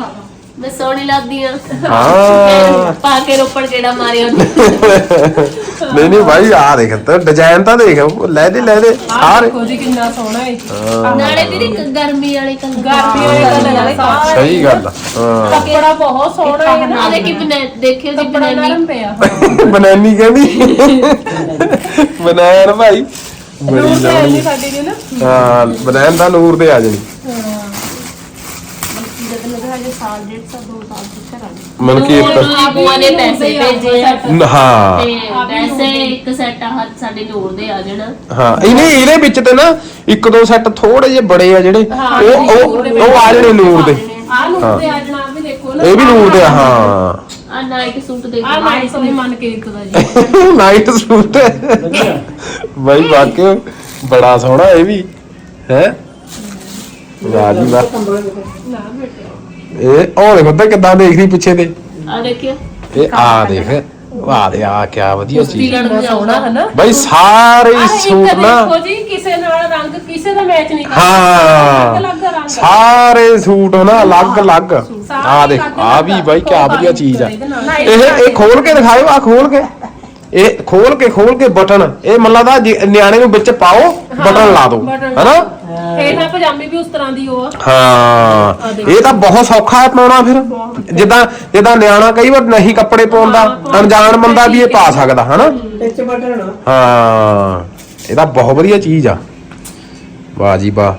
ਮੈਂ ਸੋਹਣੀ ਲੱਗਦੀ ਆ
ਹਾਂ।
ਪਾ ਕੇ ਰੋਪੜ ਕਿਹੜਾ ਮਾਰਿਆ। ਉਹਨੇ
ਨਹੀਂ ਨਹੀਂ ਭਾਈ ਆ ਦੇਖ ਤੇ ਡਿਜ਼ਾਈਨ ਤਾਂ ਦੇਖ ਉਹ ਲੈ ਦੇ ਲੈ ਦੇ। ਸਾਰੇ
ਦੇਖੋ ਜੀ ਕਿੰਨਾ ਸੋਹਣਾ ਹੈ।
ਨਾਲੇ ਵੀਰੇ ਇੱਕ ਗਰਮੀ ਵਾਲੇ ਕਲਰ
ਗਰਮੀ ਵਾਲੇ ਕਲਰ ਵਾਲੇ ਸਾਰੇ
ਸਹੀ ਗੱਲ ਆ। ਹਾਂ।
ਕੱਪੜਾ ਬਹੁਤ ਸੋਹਣਾ ਹੈ ਨਾ
ਆ ਦੇਖੀ ਬਨੇ ਦੇਖਿਓ ਜੀ
ਕੱਪੜਾ
ਬਨਾਨੀ
ਨਰਮ ਪਿਆ।
ਬਨਾਨੀ ਕਹਿੰਦੀ। ਬਨਾਨ ਭਾਈ ਬੜੀ
ਨੂਰ ਤੇ
ਲਾਉਣੀ
ਨਹੀਂ ਸਾਡੀ ਦੀ ਨਾ।
ਹਾਂ ਬਨਾਨ ਦਾ ਨੂਰ ਤੇ ਆ ਜਾਣੀ। ਮਨਕੀਰਤ
ਉਹਨੂੰ ਬੂਆ ਨੇ ਪੈਸੇ ਭੇਜੇ ਆ।
ਨ- ਹਾਂ।
ਤੇ ਵੈਸੇ ਇੱਕ ਸੈੱਟ ਹੱਥ ਸਾਡੇ ਨੂਰ ਦੇ ਆ ਜਾਣਾ
ਹਾਂ ਇਹਨੇ ਇਹਦੇ ਵਿੱਚ ਤੇ ਨਾ ਇੱਕ ਦੋ ਸੈੱਟ ਥੋੜੇ ਜਿਹੇ ਬੜੇ ਆ ਜਿਹੜੇ ਉਹ ਉਹ ਉਹ ਆ ਜਾਣੇ ਨੂਰ ਦੇ।
ਆ ਨੂਰ ਦੇ ਆ ਜਣਾ ਵੀ ਦੇਖੋ ਨਾ
ਇਹ ਵੀ ਨੂਰ ਦੇ ਆ, ਹਾਂ।
ਆ ਨਾਈਟ ਸੂਟ
ਆ ਨੇ ਮਨ ਦਾ ਜੀ।
ਨਾਈਟ ਸੂਟ ਬਾਈ ਵਾਕਿਓ ਬੜਾ ਸੋਹਣਾ ਇਹ ਵੀ ਹੈ? ਵਾਹ ਜੀ ਵਾਹ
ਨਾ ਬੇਟੇ।
ਇਹ ਉਹ ਦੇਖੋ ਤੇ ਕਿੱਦਾਂ ਦੇਖਦੀ ਪਿੱਛੇ ਤੇ?
ਆ ਦੇਖਿਓ।
ਇਹ ਆ ਦੇਖ ਵਾਹ ਦੇ ਆ ਕੀ ਵਧੀਆ ਚੀਜ਼।
ਸੋਹਣਾ ਹੈ ਨਾ?
ਬਾਈ ਸਾਰੇ ਹੀ ਸੂਟ ਨਾ
ਦੇਖੋ ਜੀ ਕਿਸੇ ਨਾਲ ਰੰਗ ਕਿਸੇ ਦਾ ਮੈਚ ਨਹੀਂ ਕਰਦਾ।
ਹਾਂ।
ਅਲੱਗ ਰੰਗ।
ਸਾਰੇ ਸੂਟ ਨਾ ਅਲੱਗ ਅਲੱਗ। ਆ ਦੇਖ ਆ ਵੀ ਬਾਈ ਕੀ ਵਧੀਆ ਚੀਜ਼ ਆ। ਇਹ ਇਹ ਖੋਲ ਕੇ ਦਿਖਾਓ ਆ ਖੋਲ ਕੇ। ਇਹ ਖੋਲ ਕੇ ਖੋਲ ਕੇ ਬਟਨ ਇਹ ਮੱਲਾ ਦਾ ਨਿਆਣੇ ਨੂੰ ਵਿੱਚ ਪਾਓ ਬਟਨ ਲਾ ਦਿਓ
ਬਟਨ
ਹੈਨਾ?
ਇਹ ਨਾ ਪਜਾਮੀ ਵੀ ਉਸ ਤਰ੍ਹਾਂ ਦੀ ਉਹ ਆ।
ਹਾਂ ਇਹ ਤਾਂ ਬਹੁਤ ਸੌਖਾ ਹੈ ਪਾਉਣਾ ਫਿਰ। ਜਿੱਦਾਂ ਜਿੱਦਾਂ ਨਿਆਣਾ ਕਈ ਵਾਰ ਨਹੀਂ ਕੱਪੜੇ ਪਾਉਂਦਾ ਅਣਜਾਣ ਬੰਦਾ ਵੀ ਇਹ ਪਾ ਸਕਦਾ ਹਨਾ?
ਵਿੱਚ ਬਟਨ
ਹਾਂ ਇਹ ਤਾਂ ਬਹੁਤ ਵਧੀਆ ਚੀਜ਼ ਆ। ਵਾਹ ਜੀ ਵਾਹ।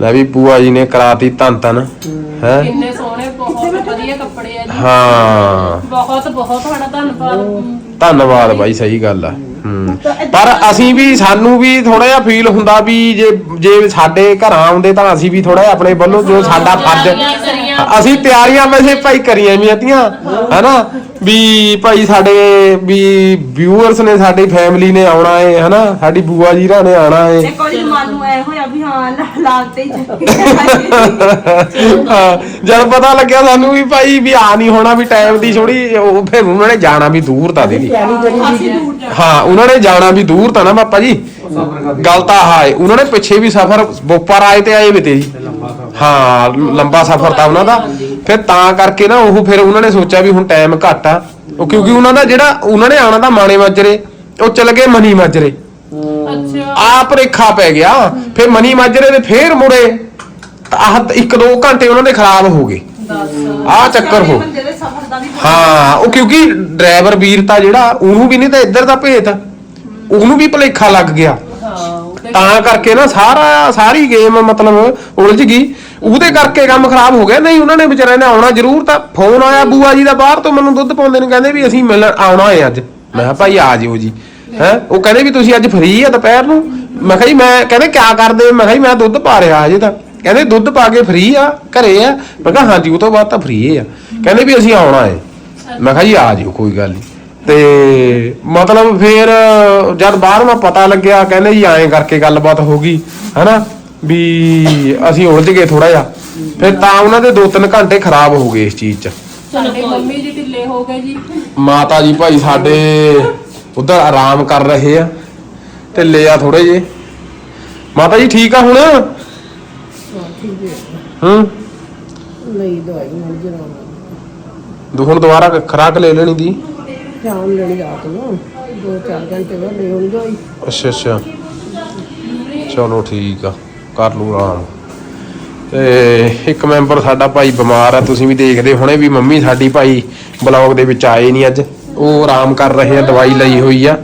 ਲੈ ਵੀ ਪੂਆ ਜੀ ਨੇ ਕਰਾਤੀ ਧੰਨ ਧੰਨ ਹੈ?
ਕਿੰਨੇ ਸੋਹਣੇ ਬਹੁਤ ਵਧੀਆ ਕੱਪੜੇ ਆ ਜੀ।
ਹਾਂ।
ਬਹੁਤ ਬਹੁਤ ਤੁਹਾਡਾ ਧੰਨਵਾਦ।
ਧੰਨਵਾਦ ਬਾਈ ਸਹੀ ਗੱਲ ਆ। ਹੂੰ। ਪਰ ਅਸੀਂ ਵੀ ਸਾਨੂੰ ਵੀ ਥੋੜਾ ਜਿਹਾ ਫੀਲ ਹੁੰਦਾ ਵੀ ਜੇ ਜੇ ਸਾਡੇ ਘਰਾਂ ਆਉਂਦੇ ਤਾਂ ਅਸੀਂ ਵੀ ਥੋੜਾ ਜਿਹਾ ਆਪਣੇ ਵੱਲੋਂ ਜੋ ਸਾਡਾ ਫਰਜ਼। ਅਸੀਂ ਤਿਆਰੀਆਂ ਵੈਸੇ ਭਾਈ ਕਰੀਆਂ ਵੀ ਆਤੀਆਂ ਹਨਾ? ਵੀ ਭਾਈ ਸਾਡੇ ਵੀ ਵਿਊਅਰਸ ਨੇ ਸਾਡੀ ਫੈਮਿਲੀ ਨੇ ਆਉਣਾ ਏ ਹਨਾ? ਸਾਡੀ ਬੂਆ ਜੀ ਰਾਂ ਨੇ ਆਉਣਾ ਏ।
ਦੇਖੋ ਜੀ ਮਨ ਨੂੰ ਐ ਹੋਇਆ ਵੀ ਹਾਂ ਲਾਲ ਤੇ ਹੀ
ਹਾਂ, ਜਦ ਪਤਾ ਲੱਗਿਆ ਸਾਨੂੰ ਵੀ ਭਾਈ ਵੀ ਆ ਨਹੀਂ ਹੋਣਾ ਵੀ ਟਾਈਮ ਦੀ ਥੋੜੀ ਉਹ ਫਿਰ ਉਹਨਾਂ ਨੇ ਜਾਣਾ ਵੀ ਦੂਰ ਤਾਂ ਦੀਦੀ।
ਦੂਰ ਜਾ
ਹਾਂ ਉਹਨਾਂ ਨੇ ਜਾਣਾ ਵੀ ਦੂਰ ਤਾਂ ਨਾ ਪਾਪਾ ਜੀ। ਗੱਲ ਤਾਂ ਆਹ ਏ ਉਹਨਾਂ ਨੇ ਪਿੱਛੇ ਵੀ ਸਫ਼ਰ ਬੋਪਰ ਆਏ ਤੇ ਆਏ ਵੀ ਤੇ ਜੀ। ਹਾਂ ਲੰਬਾ ਸਫ਼ਰ ਤਾਂ ਉਹਨਾਂ ਦਾ। ਫਿਰ ਤਾਂ ਕਰਕੇ ਨਾ ਉਹ ਫਿਰ ਉਹਨਾਂ ਨੇ ਸੋਚਿਆ ਵੀ ਹੁਣ ਟਾਈਮ ਘੱਟ ਆ। ਉਹ ਕਿਉਂਕਿ ਉਹਨਾਂ ਦਾ ਜਿਹੜਾ ਉਹਨਾਂ ਨੇ ਆਣਾ ਤਾਂ ਮਾਣੇ ਮਾਜਰੇ ਉਹ ਚੱਲ ਗਏ ਮਨੀ ਮਾਜਰੇ
ਅੱਛਾ।
ਆਪ ਰੇਖਾ ਪੈ ਗਿਆ ਫਿਰ ਮਨੀ ਮਾਜਰੇ ਦੇ ਫੇਰ ਮੁੜੇ। ਤਾਂ ਆਹ ਇੱਕ ਦੋ ਘੰਟੇ ਉਹਨਾਂ ਦੇ ਖਰਾਬ ਹੋ ਗਏ। ਆਹ ਚੱਕਰ ਹੋ। ਹਾਂ ਉਹ ਕਿਉਂਕਿ ਡਰਾਈਵਰ ਵੀਰ ਤਾਂ ਜਿਹੜਾ ਉਹਨੂੰ ਵੀ ਨਹੀਂ ਤਾਂ ਇੱਧਰ ਦਾ ਭੇਤ। ਉਹਨੂੰ ਵੀ ਭਲੇਖਾ ਲੱਗ ਗਿਆ। ਤਾਂ ਕਰਕੇ ਨਾ ਸਾਰਾ ਸਾਰੀ ਗੇਮ ਮਤਲਬ ਉਲਝ ਗਈ। ਉਹਦੇ ਕਰਕੇ ਕੰਮ ਖਰਾਬ ਹੋ ਗਿਆ। ਨਹੀਂ ਉਹਨਾਂ ਨੇ ਵਿਚਾਰਿਆਂ ਨੇ ਆਉਣਾ ਜ਼ਰੂਰ ਤਾਂ ਫੋਨ ਆਇਆ ਬੂਆ ਜੀ ਦਾ ਬਾਹਰ ਤੋਂ ਮੈਨੂੰ ਦੁੱਧ ਪਾਉਂਦੇ ਨੇ ਕਹਿੰਦੇ ਵੀ ਅਸੀਂ ਮਿਲਣ ਆਉਣਾ ਹੈ ਅੱਜ। ਮੈਂ ਕਿਹਾ ਭਾਈ ਆ ਜਿਓ ਜੀ। ਹੈ? ਉਹ ਕਹਿੰਦੇ ਵੀ ਤੁਸੀਂ ਅੱਜ ਫ੍ਰੀ ਆ ਦੁਪਹਿਰ ਨੂੰ। ਮੈਂ ਕਿਹਾ ਜੀ ਮੈਂ ਕਹਿੰਦੇ ਕਿਆ ਕਰਦੇ? ਮੈਂ ਕਿਹਾ ਜੀ ਮੈਂ ਦੁੱਧ ਪਾ ਰਿਹਾ ਅਜੇ ਤਾਂ। ਕਹਿੰਦੇ ਦੁੱਧ ਪਾ ਕੇ ਫ੍ਰੀ ਆ ਘਰੇ ਆ। ਮੈਂ ਕਿਹਾ ਹਾਂਜੀ ਉਹ ਤੋਂ ਬਾਅਦ ਤਾਂ ਫ੍ਰੀ ਆ। ਕਹਿੰਦੇ ਵੀ ਅਸੀਂ ਆਉਣਾ ਹੈ ਮੈਂ ਕਿਹਾ ਜੀ ਆ ਜਿਓ ਕੋਈ ਗੱਲ ਨਹੀਂ ਤੇ ਮਤਲਬ ਫੇਰ ਜਦ ਬਾਹਰ ਮੈਂ ਪਤਾ ਲੱਗਿਆ ਕਹਿੰਦੇ ਜੀ ਐਂ ਕਰਕੇ ਗੱਲਬਾਤ ਹੋ ਗਈ ਹਨਾ? ਵੀ ਅਸੀਂ ਉਲਝ ਗਏ ਥੋੜਾ ਜਿਹਾ। ਫਿਰ ਤਾਂ ਉਹਨਾਂ ਦੇ 2-3 ਘੰਟੇ ਖਰਾਬ ਹੋ ਗਏ ਇਸ ਚੀਜ਼ 'ਚ।
ਸਾਡੇ ਮੰਮੀ ਜੀ ਢਿੱਲੇ ਹੋ ਗਏ ਜੀ।
ਮਾਤਾ ਜੀ ਭਾਈ ਸਾਡੇ ਉਧਰ ਆਰਾਮ ਕਰ ਰਹੇ ਆ। ਢਿੱਲੇ ਆ ਥੋੜੇ ਜੇ ਮਾਤਾ ਜੀ ਠੀਕ ਆ ਹੁਣ? ਹੂੰ।
ਲਈ ਦਵਾਈ ਮਿਲ ਜਣਾ
ਦੁ ਹੁਣ ਦੁਬਾਰਾ ਖਰਾਕ ਲੈ ਲੈਣੀ ਦੀ?
ਸ਼ਾਮ ਲੈਣੀ ਰਾਤ ਨੂੰ ਦੋ ਚਾਰ ਘੰਟੇ ਬਾਅਦ ਲੈ ਆਉਣੀ ਦਵਾਈ
ਅੱਛਾ ਅੱਛਾ। ਚਲੋ ਠੀਕ ਆ ਕਰ ਲੂ ਆਰਾਮ। ਤੇ ਇੱਕ ਮੈਂਬਰ ਸਾਡਾ ਭਾਈ ਬਿਮਾਰ ਆ ਤੁਸੀਂ ਵੀ ਦੇਖਦੇ ਹੋਣੇ ਵੀ ਮੰਮੀ ਸਾਡੀ ਭਾਈ ਬਲੌਗ ਦੇ ਵਿੱਚ ਆਏ ਨਹੀਂ ਅੱਜ। ਉਹ ਆਰਾਮ ਕਰ ਰਹੇ ਆ ਦਵਾਈ ਲਈ ਹੋਈ ਆ।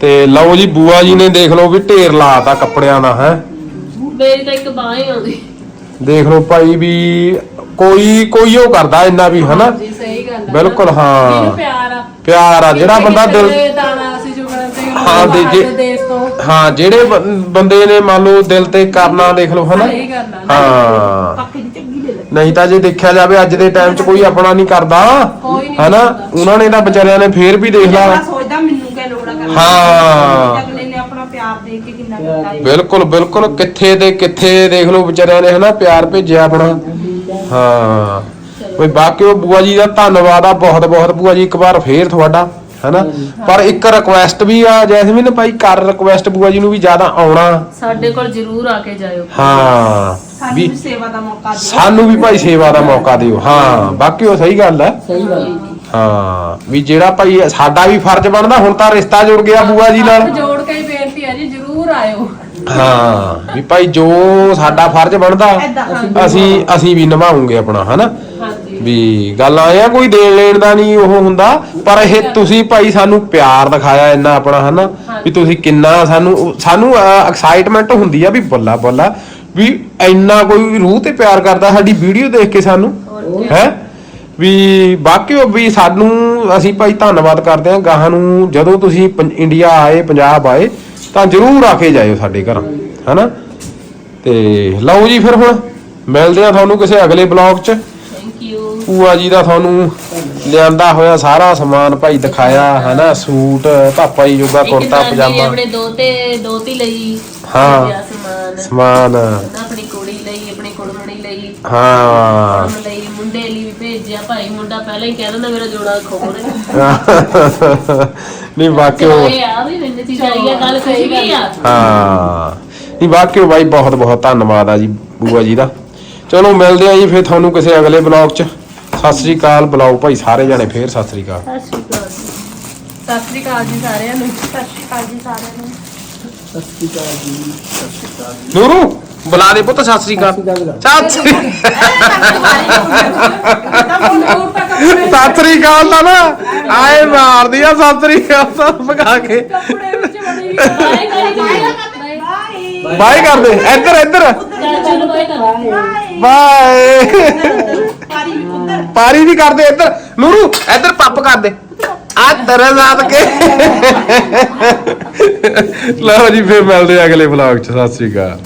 ਤੇ ਲਓ ਜੀ ਬੂਆ ਜੀ ਨੇ ਦੇਖ ਲਓ ਵੀ ਢੇਰ ਲਾਤਾ ਕੱਪੜਿਆਂ ਦਾ ਹੈ।
ਮੇਰੀ ਤਾਂ ਇੱਕ ਬਾਹ ਹੀ ਆਉਂਦੀ।
ਦੇਖ ਲਓ ਭਾਈ ਵੀ ਕੋਈ ਕੋਈ ਉਹ ਕਰਦਾ ਇੰਨਾ ਵੀ ਹਨਾ?
ਜੀ ਸਹੀ ਗੱਲ ਆ
ਬਿਲਕੁਲ ਹਾਂ।
ਪਿਆਰ ਆ।
ਪਿਆਰ ਆ ਜਿਹੜਾ ਬੰਦਾ ਦਿਲ
ਕਿਸੇ ਦਾਣਾ ਅਸੀਂ
ਹਾਂ, ਦੇ- ਜੇ-
ਦੇਸ਼ ਤੋਂ।
ਹਾਂ ਜਿਹੜੇ ਬੰ- ਬੰਦੇ ਨੇ ਮੰਨ ਲਓ ਦਿਲ ਤੇ ਕਰਨਾ ਦੇਖ ਲਓ ਹਨਾ?
ਸਹੀ ਗੱਲ ਆ
ਹਾਂ।
ਪੱਕੇ ਦੀ ਚੰਗੀ ਲੈ ਲੈ।
ਨਹੀਂ ਤਾਂ ਜੇ ਦੇਖਿਆ ਜਾਵੇ ਅੱਜ ਦੇ ਟਾਈਮ 'ਚ ਕੋਈ ਆਪਣਾ ਨਹੀਂ ਕਰਦਾ
ਕੋਈ ਨਹੀਂ
ਹਨਾ? ਉਹਨਾਂ ਨੇ ਤਾਂ ਵਿਚਾਰਿਆਂ ਨੇ ਫੇਰ ਵੀ ਦੇਖ ਲਾ
ਆਪਣਾ ਸੋਚਦਾ ਮੈਨੂੰ ਕਿਆ ਲੋੜ ਆ ਕਰਨ। ਦੀ।
ਹਾਂ।
ਅਗਲੇ ਨੇ ਆਪਣਾ ਪਿਆਰ ਦੇ ਕੇ ਕਿੰਨਾ ਕੀਤਾ ਹੈ
ਬਿਲਕੁਲ ਬਿਲਕੁਲ। ਕਿੱਥੇ ਤੇ ਕਿੱਥੇ ਦੇਖ ਲਓ ਵਿਚਾਰਿਆਂ ਨੇ ਹਨਾ ਪਿਆਰ ਭੇਜਿਆ ਆਪਣਾ। ਹਾਂ। ਬਈ ਬਾਕੀ ਉਹ ਬੂਆ ਜੀ ਦਾ ਧੰਨਵਾਦ ਆ ਬਹੁਤ ਬਹੁਤ। ਬੂਆ ਜੀ ਇੱਕ ਵਾਰ ਫੇਰ ਤੁਹਾਡਾ ਹੈਨਾ? ਪਰ ਇੱਕ ਰਿਕੁਐਸਟ ਵੀ ਆ ਜੈਸਮੀਨ ਭਾਈ ਕਰ ਰਿਕੁਐਸਟ ਬੂਆ ਜੀ ਨੂੰ ਵੀ ਜ਼ਿਆਦਾ ਆਉਣਾ।
ਸਾਡੇ ਕੋਲ ਜ਼ਰੂਰ ਆ ਕੇ ਜਾਇਓ।
ਹਾਂ।
ਸਾਨੂੰ
ਵੀ
ਸੇਵਾ ਦਾ ਮੌਕਾ ਦਿਓ।
ਸਾਨੂੰ ਵੀ ਭਾਈ ਸੇਵਾ ਦਾ ਮੌਕਾ ਦਿਓ। ਹਾਂ ਬਾਕੀ ਉਹ ਸਹੀ ਗੱਲ ਹੈ
ਸਹੀ ਗੱਲ
ਹਾਂ। ਵੀ ਜਿਹੜਾ ਭਾਈ ਸਾਡਾ ਵੀ ਫਰਜ਼ ਬਣਦਾ ਹੁਣ ਤਾਂ ਰਿਸ਼ਤਾ ਜੁੜ ਗਿਆ ਬੂਆ ਜੀ ਨਾਲ।
ਹੱਥ ਜੋੜ ਕੇ ਜ਼ਰੂਰ ਆਇਓ
ਹਾਂ ਵੀ ਭਾਈ ਜੋ ਸਾਡਾ ਫਰਜ਼ ਬਣਦਾ ਅਸੀਂ ਅਸੀਂ ਵੀ ਨਿਭਾਉਂਗੇ ਆਪਣਾ ਹਨਾ?
ਹਾਂਜੀ।
ਵੀ ਗੱਲ ਆਏ ਆ ਕੋਈ ਦੇਣ ਲੈਣ ਦਾ ਨਹੀਂ ਉਹ ਹੁੰਦਾ ਪਰ ਇਹ ਤੁਸੀਂ ਭਾਈ ਸਾਨੂੰ ਪਿਆਰ ਦਿਖਾਇਆ ਇੰਨਾ ਆਪਣਾ ਹਨਾ? ਵੀ ਤੁਸੀਂ ਕਿੰਨਾ ਸਾਨੂੰ ਸਾਨੂੰ ਐਕਸਾਈਟਮੈਂਟ ਹੁੰਦੀ ਆ ਵੀ ਬੱਲਾ ਬੱਲਾ ਵੀ ਇੰਨਾ ਕੋਈ ਰੂਹ ਤੇ ਪਿਆਰ ਕਰਦਾ ਸਾਡੀ ਵੀਡੀਓ ਦੇਖ ਕੇ ਸਾਨੂੰ ਹੈ? ਵੀ ਬਾਕੀ ਉਹ ਵੀ ਸਾਨੂੰ ਅਸੀਂ ਭਾਈ ਧੰਨਵਾਦ ਕਰਦੇ ਹਾਂ ਗਾਹਾਂ ਨੂੰ ਜਦੋਂ ਤੁਸੀਂ ਇੰਡੀਆ ਆਏ ਪੰਜਾਬ ਆਏ ਤਾਂ ਜਰੂਰ ਆ ਕੇ ਜਾਇਓ ਸਾਡੇ ਘਰ ਹਨਾ? ਤੇ ਲਓ ਜੀ ਫਿਰ ਹੁਣ ਮਿਲਦੇ ਆ ਤੁਹਾਨੂੰ ਕਿਸੇ ਅਗਲੇ ਬਲੌਗ 'ਚ।
ਥੈਂਕ ਯੂ
ਭੂਆ ਜੀ ਦਾ ਤੁਹਾਨੂੰ ਲਿਆਂਦਾ ਹੋਇਆ ਸਾਰਾ ਸਮਾਨ ਭਾਈ ਦਿਖਾਇਆ ਹਨਾ? ਸੂਟ ਪਾਪਾ ਜੀ ਜੋਗਾ ਕੁੜਤਾ ਪਜਾਮਾ।
ਆਪਣੇ ਦੋਤੇ ਦੋਤੀ ਲਈ
ਹਾਂ।
ਸਮਾਨ। ਆਪਣੀ ਕੁੜੀ ਲਈ ਆਪਣੀ ਕੁੜਮਣੀ ਲਈ।
ਹਾਂ।
ਲਈ ਮੁੰਡੇ ਲਈ ਵੀ ਭੇਜਿਆ। ਭਾਈ ਮੁੰਡਾ ਪਹਿਲਾਂ ਹੀ ਕਹਿ ਦਿੰਦਾ ਮੇਰਾ ਜੋੜਾ ਖੋਲ। ਰਿਹਾ
ਨਹੀਂ
ਇਹ ਆ ਵੀ ਮੈਨੂੰ ਚੀਜ਼ ਆਈ ਆ ਗੱਲ ਸਹੀ ਵੀ ਆ।
ਹਾਂ। ਨਹੀਂ ਵਾਕਿਓ ਬਾਈ ਬਹੁਤ ਬਹੁਤ ਧੰਨਵਾਦ ਆ ਜੀ ਬੂਆ ਜੀ ਦਾ। ਚਲੋ ਮਿਲਦੇ ਆ ਜੀ ਫਿਰ ਤੁਹਾਨੂੰ ਕਿਸੇ ਅਗਲੇ ਬਲੌਗ 'ਚ। ਸਤਿ ਸ੍ਰੀ ਅਕਾਲ ਬੁਲਾਓ ਭਾਈ ਸਾਰੇ ਜਾਣੇ ਫੇਰ ਸਤਿ ਸ੍ਰੀ ਅਕਾਲ।
ਸਤਿ ਸ਼੍ਰੀ ਅਕਾਲ ਜੀ।
ਸਤਿ ਸ੍ਰੀ ਅਕਾਲ ਜੀ ਸਾਰਿਆਂ ਨੂੰ।
ਸਤਿ ਸ਼੍ਰੀ ਅਕਾਲ ਜੀ ਸਾਰਿਆਂ ਨੂੰ।
ਨੂਰੂ! ਬੁਲਾ ਦੇ ਪੁੱਤ ਸਤਿ ਸ੍ਰੀ ਅਕਾਲ। ਸਤਿ ਸ੍ਰੀ ਸਤਿ ਸ੍ਰੀ ਅਕਾਲ। ਦਾ ਨਾ ਆਏ ਮਾਰਦੀ ਆ ਸਤਿ ਸ੍ਰੀ ਅਕਾਲ ਤਾਂ ਭਗਾ ਕੇ।
ਬਾਏ
ਕਰਦੇ ਇੱਧਰ ਇੱਧਰ।
ਬਾਏ।
ਪਾਰੀ ਵੀ ਕਰਦੇ ਇੱਧਰ। ਨੂਰੂ ਇੱਧਰ ਪੱਪ ਕਰਦੇ। ਆ ਤੇਰੇ ਸਾਥ ਕੇ। ਲਓ ਜੀ ਫਿਰ ਮਿਲਦੇ ਆ ਅਗਲੇ ਵਲੌਗ ਚ। ਸਤਿ ਸ੍ਰੀ ਅਕਾਲ।